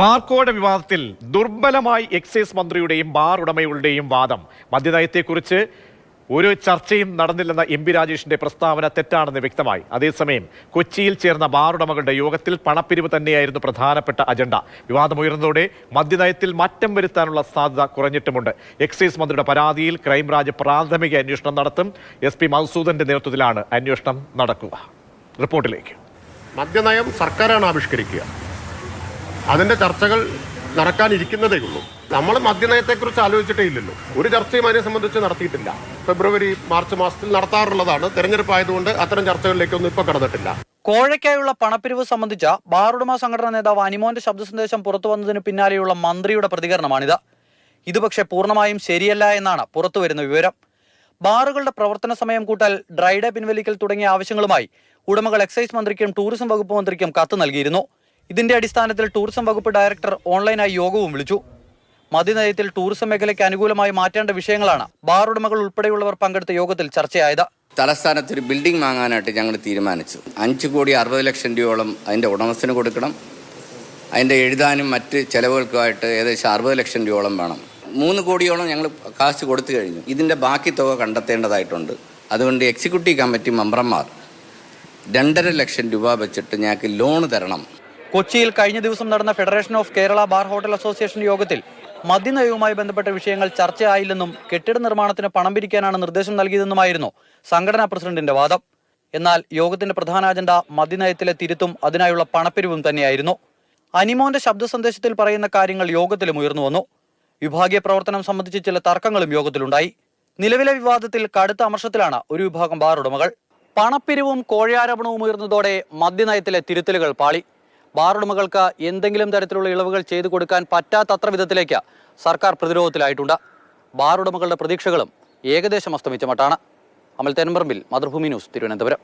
Barcode വിവാദത്തിൽ ദുർബലമായി excise മന്ത്രിയുടെയും bar ഉടമയുടെയും വാദം. മദ്യനയത്തെക്കുറിച്ച് ഒരു ചർച്ചയും നടന്നില്ലെന്ന എം പി രാജേഷിന്റെ പ്രസ്താവന തെറ്റാണെന്ന് വ്യക്തമായി. അതേസമയം കൊച്ചിയിൽ ചേർന്ന ബാർ ഉടമകളുടെ യോഗത്തിൽ പണപ്പിരിവ് തന്നെയായിരുന്നു പ്രധാനപ്പെട്ട അജണ്ട. വിവാദമുയർന്നതോടെ മദ്യനയത്തിൽ മാറ്റം വരുത്താനുള്ള സാധ്യത കുറഞ്ഞിട്ടുമുണ്ട്. എക്സൈസ് മന്ത്രിയുടെ പരാതിയിൽ ക്രൈംബ്രാഞ്ച് പ്രാഥമിക അന്വേഷണം നടത്തും. എസ് പി മധുസൂദന്റെ നേതൃത്വത്തിലാണ് അന്വേഷണം നടക്കുക. റിപ്പോർട്ടിലേക്ക്. മദ്യനയം സർക്കാരാണ് ആവിഷ്കരിക്കുക. അതിന്റെ ചർച്ചകൾ നടക്കാനിരിക്കുന്നതേ ഉള്ളൂ. നമ്മൾ മദ്യനയത്തെക്കുറിച്ച് ആലോചിച്ചിട്ടേ ഇല്ലല്ലോ. ഒരു ചർച്ചയും അതിനെ സംബന്ധിച്ച് നടത്തിയിട്ടില്ല. ഫെബ്രുവരി മാർച്ച് മാസത്തിൽ നടത്താറുള്ളതാണ്. തെരഞ്ഞെടുപ്പ് ആയതുകൊണ്ട് അത്തരം ചർച്ചകളിലേക്കൊന്നും ഇപ്പോൾ കടന്നിട്ടില്ല. കോഴയ്ക്കായുള്ള പണപ്പിരിവ് സംബന്ധിച്ച ബാറുടമ സംഘടനാ നേതാവ് അനിമോന്റെ ശബ്ദ സന്ദേശം പുറത്തു വന്നതിന് പിന്നാലെയുള്ള മന്ത്രിയുടെ പ്രതികരണമാണിത്. ഇത് പക്ഷേ പൂർണമായും ശരിയല്ല എന്നാണ് പുറത്തുവരുന്ന വിവരം. ബാറുകളുടെ പ്രവർത്തന സമയം കൂട്ടൽ ഡ്രൈഡേ പിൻവലിക്കൽ തുടങ്ങിയ ആവശ്യങ്ങളുമായി ഉടമകൾ എക്സൈസ് മന്ത്രിക്കും ടൂറിസം വകുപ്പ് മന്ത്രിക്കും കത്ത് നൽകിയിരുന്നു. ഇതിന്റെ അടിസ്ഥാനത്തിൽ ടൂറിസം വകുപ്പ് ഡയറക്ടർ ഓൺലൈനായി യോഗവും വിളിച്ചു. മദ്യനയത്തിൽ ടൂറിസം മേഖലയ്ക്ക് അനുകൂലമായി മാറ്റേണ്ട വിഷയങ്ങളാണ് ബാർ ഉടമകൾ ഉൾപ്പെടെയുള്ളവർ പങ്കെടുത്ത യോഗത്തിൽ ചർച്ചയായത്. തലസ്ഥാനത്ത് ഒരു ബിൽഡിംഗ് വാങ്ങാനായിട്ട് ഞങ്ങൾ തീരുമാനിച്ചു. അഞ്ച് കോടി അറുപത് ലക്ഷം രൂപയോളം അതിന്റെ ഉടമസ്ഥന് കൊടുക്കണം. അതിന്റെ എഴുതാനും മറ്റ് ചെലവുകൾക്കുമായിട്ട് ഏകദേശം അറുപത് ലക്ഷം രൂപയോളം വേണം. മൂന്ന് കോടിയോളം ഞങ്ങൾ കാശ് കൊടുത്തു കഴിഞ്ഞു. ഇതിന്റെ ബാക്കി തുക കണ്ടെത്തേണ്ടതായിട്ടുണ്ട്. അതുകൊണ്ട് എക്സിക്യൂട്ടീവ് കമ്മിറ്റി മെമ്പർമാർ രണ്ടര ലക്ഷം രൂപ വെച്ചിട്ട് ഞങ്ങൾക്ക് ലോൺ തരണം. കൊച്ചിയിൽ കഴിഞ്ഞ ദിവസം നടന്ന federation of Kerala bar hotel association യോഗത്തിൽ മദ്യനയവുമായി ബന്ധപ്പെട്ട വിഷയങ്ങൾ ചർച്ചയായില്ലെന്നും കെട്ടിട നിർമ്മാണത്തിന് പണം പിരിക്കാനാണ് നിർദ്ദേശം നൽകിയതെന്നുമായിരുന്നു സംഘടനാ പ്രസിഡന്റിന്റെ വാദം. എന്നാൽ യോഗത്തിന്റെ പ്രധാന അജണ്ട മദ്യനയത്തിലെ തിരുത്തും അതിനായുള്ള പണപ്പിരിവും തന്നെയായിരുന്നു. അനിമോന്റെ ശബ്ദ സന്ദേശത്തിൽ പറയുന്ന കാര്യങ്ങൾ യോഗത്തിലും ഉയർന്നു വന്നു. വിഭാഗീയ പ്രവർത്തനം സംബന്ധിച്ച് ചില തർക്കങ്ങളും യോഗത്തിലുണ്ടായി. നിലവിലെ വിവാദത്തിൽ കടുത്ത അമർഷത്തിലാണ് ഒരു വിഭാഗം ബാർ ഉടമകൾ. പണപ്പിരിവും കോഴയാരോപണവും ഉയർന്നതോടെ മദ്യനയത്തിലെ തിരുത്തലുകൾ പാളി. ബാർ ഉടമകൾക്ക് എന്തെങ്കിലും തരത്തിലുള്ള ഇളവുകൾ ചെയ്തു കൊടുക്കാൻ പറ്റാത്തത്ര വിധത്തിലേക്ക് സർക്കാർ പ്രതിരോധത്തിലായിട്ടുണ്ട്. ബാറുടമകളുടെ പ്രതീക്ഷകളും ഏകദേശം അസ്തമിച്ച മട്ടാണ് അമൽ തെൻപറമ്പിൽ മാതൃഭൂമി ന്യൂസ് തിരുവനന്തപുരം.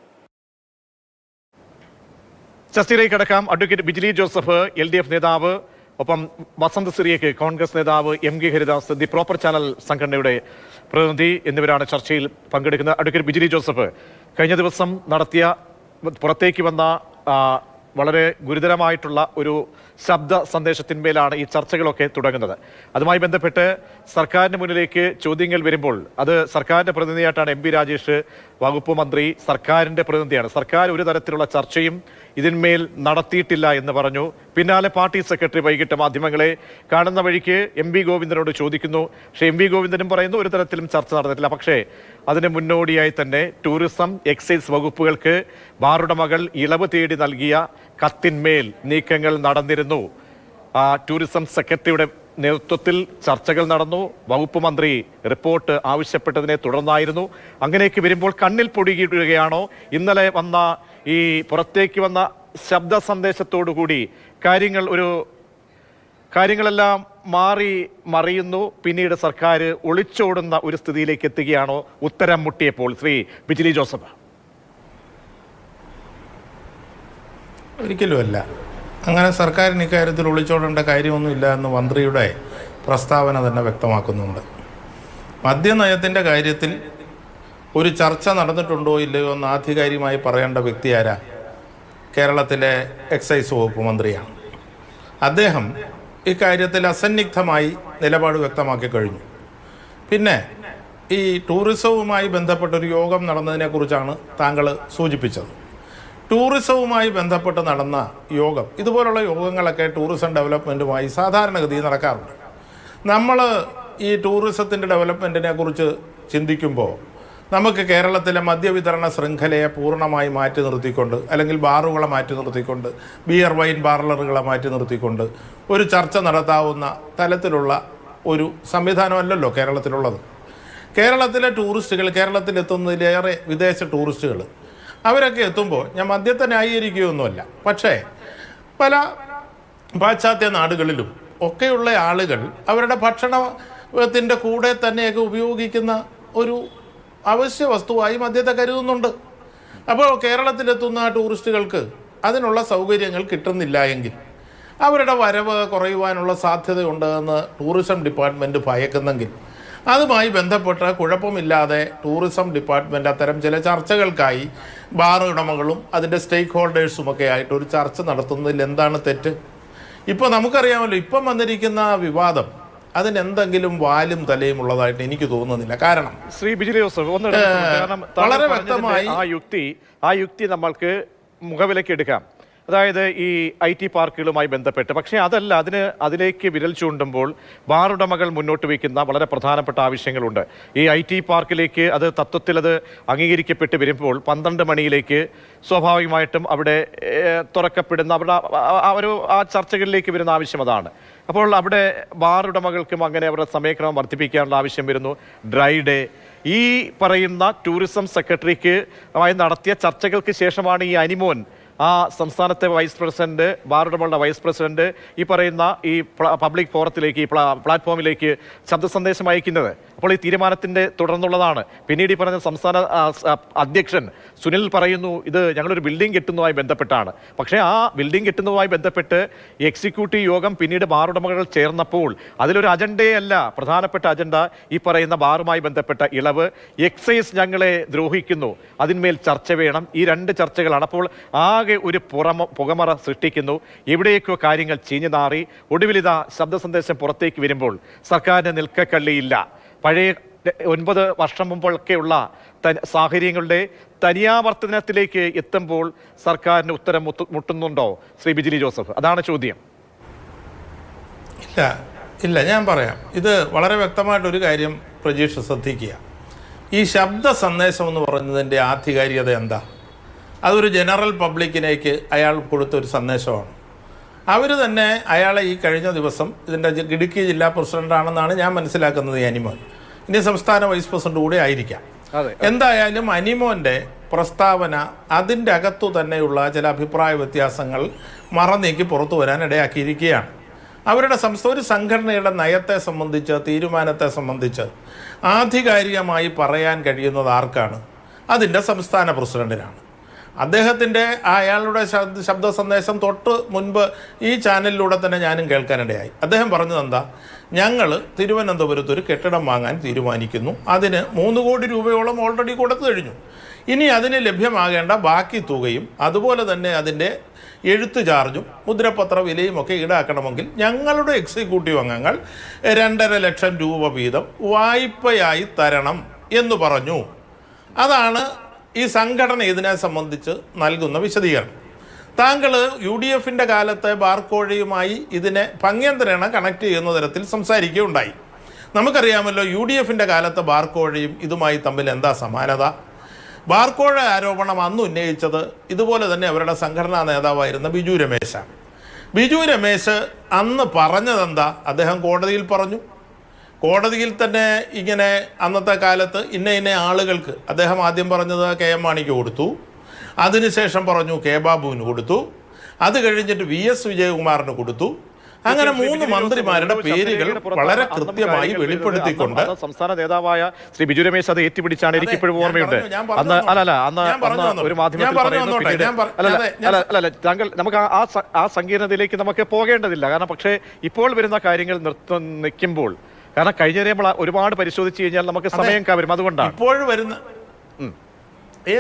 ചർച്ചയിലേക്ക് കടക്കാം. Advocate Bijili Joseph L D F നേതാവ് ഒപ്പം വസന്ത് സിറിയക്ക് കോൺഗ്രസ് നേതാവ് M K Haridas the proper channel സംഘടനയുടെ പ്രതിനിധി എന്നിവരാണ് ചർച്ചയിൽ പങ്കെടുക്കുന്നത്. അഡ്വക്കേറ്റ് ബിജിലി ജോസഫ് കഴിഞ്ഞ ദിവസം നടത്തിയ പുറത്തേക്ക് വന്ന വളരെ ഗുരുതരമായിട്ടുള്ള ഒരു ശബ്ദ സന്ദേശത്തിന്മേലാണ് ഈ ചർച്ചകളൊക്കെ തുടങ്ങുന്നത്. അതുമായി ബന്ധപ്പെട്ട് സർക്കാരിന് മുന്നിലേക്ക് ചോദ്യങ്ങൾ വരുമ്പോൾ അത് സർക്കാരിന്റെ പ്രതിനിധിയായിട്ടാണ് എം രാജേഷ് വകുപ്പ് മന്ത്രി സർക്കാരിന്റെ പ്രതിനിധിയാണ്. സർക്കാർ ഒരു തരത്തിലുള്ള ചർച്ചയും ഇതിന്മേൽ നടത്തിയിട്ടില്ല എന്ന് പറഞ്ഞു. പിന്നാലെ പാർട്ടി സെക്രട്ടറി വൈകിട്ട് മാധ്യമങ്ങളെ കാണുന്ന വഴിക്ക് എം വി ഗോവിന്ദനോട് ചോദിക്കുന്നു. പക്ഷേ എം വി ഗോവിന്ദനും പറയുന്നു ഒരു തരത്തിലും ചർച്ച നടന്നിട്ടില്ല. പക്ഷേ അതിന് മുന്നോടിയായി തന്നെ ടൂറിസം എക്സൈസ് വകുപ്പുകൾക്ക് ബാറുടമകൾ ഇളവ് തേടി നൽകിയ കത്തിന്മേൽ നീക്കങ്ങൾ നടന്നിരുന്നു. ആ, ടൂറിസം സെക്രട്ടറിയുടെ നേതൃത്വത്തിൽ ചർച്ചകൾ നടന്നു. വകുപ്പ് മന്ത്രി റിപ്പോർട്ട് ആവശ്യപ്പെട്ടതിനെ തുടർന്നായിരുന്നു. അങ്ങനെയൊക്കെ വരുമ്പോൾ കണ്ണിൽ പൊടിയിടുകയാണോ? ഇന്നലെ വന്ന ഈ പുറത്തേക്ക് വന്ന ശബ്ദ സന്ദേശത്തോടു കൂടി കാര്യങ്ങൾ ഒരു കാര്യങ്ങളെല്ലാം മാറി മറിയുന്നു. പിന്നീട് സർക്കാർ ഒളിച്ചോടുന്ന ഒരു സ്ഥിതിയിലേക്ക് എത്തുകയാണോ? ഉത്തരം മുട്ടിയപ്പോൾ ശ്രീ ബിജിലി ജോസഫ്. ഒരിക്കലുമല്ല അങ്ങനെ സർക്കാരിന് ഇക്കാര്യത്തിൽ ഒളിച്ചോടേണ്ട കാര്യമൊന്നുമില്ല എന്ന് മന്ത്രിയുടെ പ്രസ്താവന തന്നെ വ്യക്തമാക്കുന്നുണ്ട്. മദ്യനയത്തിന്റെ കാര്യത്തിൽ ഒരു ചർച്ച നടന്നിട്ടുണ്ടോ ഇല്ലയോ എന്ന് ആധികാരികമായി പറയേണ്ട വ്യക്തി ആരാ? കേരളത്തിലെ എക്സൈസ് വകുപ്പ് മന്ത്രിയാണ്. അദ്ദേഹം ഇക്കാര്യത്തിൽ അസന്നിഗ്ധമായി നിലപാട് വ്യക്തമാക്കി കഴിഞ്ഞു. പിന്നെ ഈ ടൂറിസവുമായി ബന്ധപ്പെട്ടൊരു യോഗം നടന്നതിനെക്കുറിച്ചാണ് താങ്കൾ സൂചിപ്പിച്ചത്. ടൂറിസവുമായി ബന്ധപ്പെട്ട് നടന്ന യോഗം ഇതുപോലുള്ള യോഗങ്ങളൊക്കെ ടൂറിസം ഡെവലപ്മെന്റുമായി സാധാരണഗതിയിൽ നടക്കാറുണ്ട്. നമ്മൾ ഈ ടൂറിസത്തിന്റെ ഡെവലപ്മെന്റിനെ കുറിച്ച് ചിന്തിക്കുമ്പോൾ നമുക്ക് കേരളത്തിലെ മദ്യവിതരണ ശൃംഖലയെ പൂർണമായി മാറ്റി നിർത്തിക്കൊണ്ട് അല്ലെങ്കിൽ ബാറുകളെ മാറ്റി നിർത്തിക്കൊണ്ട് ബിയർ വൈൻ പാർലറുകളെ മാറ്റി നിർത്തിക്കൊണ്ട് ഒരു ചർച്ച നടത്താവുന്ന തലത്തിലുള്ള ഒരു സംവിധാനമല്ലല്ലോ കേരളത്തിലുള്ളത്. കേരളത്തിലെ ടൂറിസ്റ്റുകൾ കേരളത്തിലെത്തുന്നതിലേറെ വിദേശ ടൂറിസ്റ്റുകൾ അവരൊക്കെ എത്തുമ്പോൾ ഞാൻ മദ്യത്തെ ന്യായീകരിക്കുകയൊന്നുമല്ല. പക്ഷേ പല പാശ്ചാത്യ നാടുകളിലും ഒക്കെയുള്ള ആളുകൾ അവരുടെ ഭക്ഷണത്തിന്റെ കൂടെ തന്നെയൊക്കെ ഉപയോഗിക്കുന്ന ഒരു അവശ്യ വസ്തുവായി മദ്യത്തെ കരുതുന്നുണ്ട്. അപ്പോൾ കേരളത്തിലെത്തുന്ന ടൂറിസ്റ്റുകൾക്ക് അതിനുള്ള സൗകര്യങ്ങൾ കിട്ടുന്നില്ല എങ്കിൽ അവരുടെ വരവ് കുറയുവാനുള്ള സാധ്യതയുണ്ട് എന്ന് ടൂറിസം ഡിപ്പാർട്ട്മെന്റ് ഭയക്കുന്നെങ്കിൽ അതുമായി ബന്ധപ്പെട്ട് കുഴപ്പമില്ലാതെ ടൂറിസം ഡിപ്പാർട്ട്മെന്റ് അത്തരം ചില ചർച്ചകൾക്കായി ബാർ ഉടമകളും അതിന്റെ സ്റ്റേക്ക് ഹോൾഡേഴ്സും ഒക്കെ ആയിട്ട് ഒരു ചർച്ച നടത്തുന്നതിൽ എന്താണ് തെറ്റ്? ഇപ്പോൾ നമുക്കറിയാമല്ലോ ഇപ്പം വന്നിരിക്കുന്ന വിവാദം അതിനെന്തെങ്കിലും വാലും തലയും ഉള്ളതായിട്ട് എനിക്ക് തോന്നുന്നില്ല. കാരണം ശ്രീ ബിജു ജോസഫ് ഒന്ന് വളരെ വ്യക്തമായി- ആ യുക്തി ആ യുക്തി നമ്മൾക്ക് മുഖവിലയ്ക്ക് എടുക്കാം. അതായത് ഈ ഐ ടി പാർക്കുകളുമായി ബന്ധപ്പെട്ട്. പക്ഷേ അതല്ല അതിന് അതിലേക്ക് വിരൽ ചൂണ്ടുമ്പോൾ ബാറുടമകൾ മുന്നോട്ട് വയ്ക്കുന്ന വളരെ പ്രധാനപ്പെട്ട ആവശ്യങ്ങളുണ്ട്. ഈ ഐ ടി പാർക്കിലേക്ക് അത് തത്വത്തിൽ അത് അംഗീകരിക്കപ്പെട്ട് വരുമ്പോൾ പന്ത്രണ്ട് മണിയിലേക്ക് സ്വാഭാവികമായിട്ടും അവിടെ തുറക്കപ്പെടുന്ന അവിടെ ഒരു ആ ചർച്ചകളിലേക്ക് വരുന്ന ആവശ്യം അതാണ്. അപ്പോൾ അവിടെ ബാർ ഉടമകൾക്കും അങ്ങനെ അവരുടെ സമയക്രമം വർദ്ധിപ്പിക്കാനുള്ള ആവശ്യം വരുന്നു. Dry day. ഈ പറയുന്ന ടൂറിസം സെക്രട്ടറിക്ക് നടത്തിയ ചർച്ചകൾക്ക് ശേഷമാണ് ഈ അനിമോൻ ആ സംസ്ഥാനത്തെ വൈസ് പ്രസിഡന്റ് ബാറുടമകളുടെ വൈസ് പ്രസിഡന്റ് ഈ പറയുന്ന ഈ പബ്ലിക് ഫോറത്തിലേക്ക് ഈ പ്ലാ- പ്ലാറ്റ്ഫോമിലേക്ക് ശബ്ദ സന്ദേശം അയക്കുന്നത്. അപ്പോൾ ഈ തീരുമാനത്തിന്റെ തുടർന്നുള്ളതാണ്. പിന്നീട് ഈ പറഞ്ഞ സംസ്ഥാന ആ, ആ, അധ്യക്ഷൻ സുനിൽ പറയുന്നു ഇത് ഞങ്ങളൊരു ബിൽഡിംഗ് കെട്ടുന്നതുമായി ബന്ധപ്പെട്ടാണ്. പക്ഷേ ആ ബിൽഡിംഗ് കെട്ടുന്നതുമായി ബന്ധപ്പെട്ട് എക്സിക്യൂട്ടീവ് യോഗം പിന്നീട് ബാറുടമകൾ ചേർന്നപ്പോൾ അതിലൊരു അജണ്ടയല്ല പ്രധാനപ്പെട്ട അജണ്ട ഈ പറയുന്ന ബാറുമായി ബന്ധപ്പെട്ട ഇളവ്. എക്സൈസ് ഞങ്ങളെ ദ്രോഹിക്കുന്നു. അതിന്മേൽ ചർച്ച വേണം. ഈ രണ്ട് ചർച്ചകളാണ്. അപ്പോൾ ആകെ ഒരു പുറമ പുകമറ സൃഷ്ടിക്കുന്നു. എവിടേക്കോ കാര്യങ്ങൾ ചീഞ്ഞു നാറി. ഒടുവിലിതാ ശബ്ദ സന്ദേശം പുറത്തേക്ക് വരുമ്പോൾ സർക്കാരിന് നിൽക്കക്കള്ളിയില്ല. പഴയ ഒൻപത് വർഷം മുമ്പൊക്കെയുള്ള ത- സാഹചര്യങ്ങളുടെ തനിയാവർത്തനത്തിലേക്ക് എത്തുമ്പോൾ സർക്കാരിന് ഉത്തരം മുത്തു- മുട്ടുന്നുണ്ടോ ശ്രീ ബിജിലി ജോസഫ്? അതാണ് ചോദ്യം. ഇല്ല. ഇല്ല ഞാൻ പറയാം. ഇത് വളരെ വ്യക്തമായിട്ടൊരു കാര്യം പ്രജീഷ് ശ്രദ്ധിക്കുക. ഈ ശബ്ദ സന്ദേശം എന്ന് പറയുന്നതിന്റെ ആധികാരികത എന്താ? അതൊരു ജനറൽ പബ്ലിക്കിലേക്ക് അയാൾ കൊടുത്ത ഒരു സന്ദേശമാണ്. അവർ തന്നെ അയാളെ ഈ കഴിഞ്ഞ ദിവസം ഇതിന്റെ ഇടുക്കി ജില്ലാ പ്രസിഡന്റാണെന്നാണ് ഞാൻ മനസ്സിലാക്കുന്നത് ഈ അനിമോൻ. ഇനി സംസ്ഥാന വൈസ് പ്രസിഡന്റ് കൂടെ ആയിരിക്കാം. എന്തായാലും അനിമോന്റെ പ്രസ്താവന അതിന്റെ അകത്തു തന്നെയുള്ള ചില അഭിപ്രായ വ്യത്യാസങ്ങൾ മറന്നീക്കി പുറത്തു വരാൻ ഇടയാക്കിയിരിക്കുകയാണ്. അവരുടെ സംസ്ഥ ഒരു സംഘടനയുടെ നയത്തെ സംബന്ധിച്ച് തീരുമാനത്തെ സംബന്ധിച്ച് ആധികാരികമായി പറയാൻ കഴിയുന്നത് ആർക്കാണ്? അതിന്റെ സംസ്ഥാന പ്രസിഡന്റിനാണ് അദ്ദേഹത്തിന്റെ അയാളുടെ ശബ്ദ ശബ്ദ സന്ദേശം തൊട്ട് മുൻപ് ഈ ചാനലിലൂടെ തന്നെ ഞാനും കേൾക്കാനിടയായി. അദ്ദേഹം പറഞ്ഞത് എന്താ? ഞങ്ങൾ തിരുവനന്തപുരത്ത് ഒരു കെട്ടിടം വാങ്ങാൻ തീരുമാനിക്കുന്നു. അതിന് മൂന്ന് കോടി രൂപയോളം ഓൾറെഡി കൊടുത്തു കഴിഞ്ഞു. ഇനി അതിന് ലഭ്യമാകേണ്ട ബാക്കി തുകയും അതുപോലെ തന്നെ അതിന്റെ എഴുത്ത് ചാർജും മുദ്രപത്ര വിലയും ഒക്കെ ഈടാക്കണമെങ്കിൽ ഞങ്ങളുടെ എക്സിക്യൂട്ടീവ് അംഗങ്ങൾ രണ്ടര ലക്ഷം രൂപ വീതം വായ്പയായി തരണം എന്ന് പറഞ്ഞു. അതാണ് ഈ സംഘടന ഇതിനെ സംബന്ധിച്ച് നൽകുന്ന വിശദീകരണം. താങ്കൾ യു ഡി എഫിന്റെ കാലത്തെ ബാർക്കോഴയുമായി ഇതിനെ ഭംഗ്യന്തരേണ കണക്ട് ചെയ്യുന്ന തരത്തിൽ സംസാരിക്കുകയുണ്ടായി. നമുക്കറിയാമല്ലോ യു ഡി എഫിന്റെ കാലത്തെ ബാർക്കോഴയും ഇതുമായി തമ്മിൽ എന്താ സമാനത? ബാർക്കോഴ ആരോപണം അന്ന് ഉന്നയിച്ചത് ഇതുപോലെ തന്നെ അവരുടെ സംഘടനാ നേതാവായിരുന്ന ബിജു രമേശാണ്. ബിജു രമേശ് അന്ന് പറഞ്ഞതെന്താ? അദ്ദേഹം കോടതിയിൽ പറഞ്ഞു. കോടതിയിൽ തന്നെ ഇങ്ങനെ അന്നത്തെ കാലത്ത് ഇന്ന ഇന്ന ആളുകൾക്ക് അദ്ദേഹം ആദ്യം പറഞ്ഞത് കെ എം മാണിക്ക് കൊടുത്തു. അതിനുശേഷം പറഞ്ഞു കെ ബാബുവിന് കൊടുത്തു. അത് കഴിഞ്ഞിട്ട് വി എസ് വിജയകുമാറിന് കൊടുത്തു. അങ്ങനെ മൂന്ന് മന്ത്രിമാരുടെ പേരുകൾ വളരെ കൃത്യമായി വെളിപ്പെടുത്തിക്കൊണ്ട് സംസ്ഥാന നേതാവായ ശ്രീ ബിജു രമേശ് അത് ഏറ്റുപിടിച്ചാണ് എനിക്ക് ഇപ്പോഴും ഓർമ്മയുണ്ട്. അന്ന് അല്ലല്ല അന്ന് ഒരു മാധ്യമത്തിൽ താങ്കൾ നമുക്ക് ആ- ആ സങ്കീർണതയിലേക്ക് നമുക്ക് പോകേണ്ടതില്ല. കാരണം പക്ഷേ ഇപ്പോൾ വരുന്ന കാര്യങ്ങൾ നിർത്ത നിൽക്കുമ്പോൾ കാരണം കഴിഞ്ഞ നമ്മൾ ഒരുപാട് പരിശോധിച്ച് കഴിഞ്ഞാൽ നമുക്ക് സമയം കവരും. അതുകൊണ്ടാണ്. ഇപ്പോഴും വരുന്ന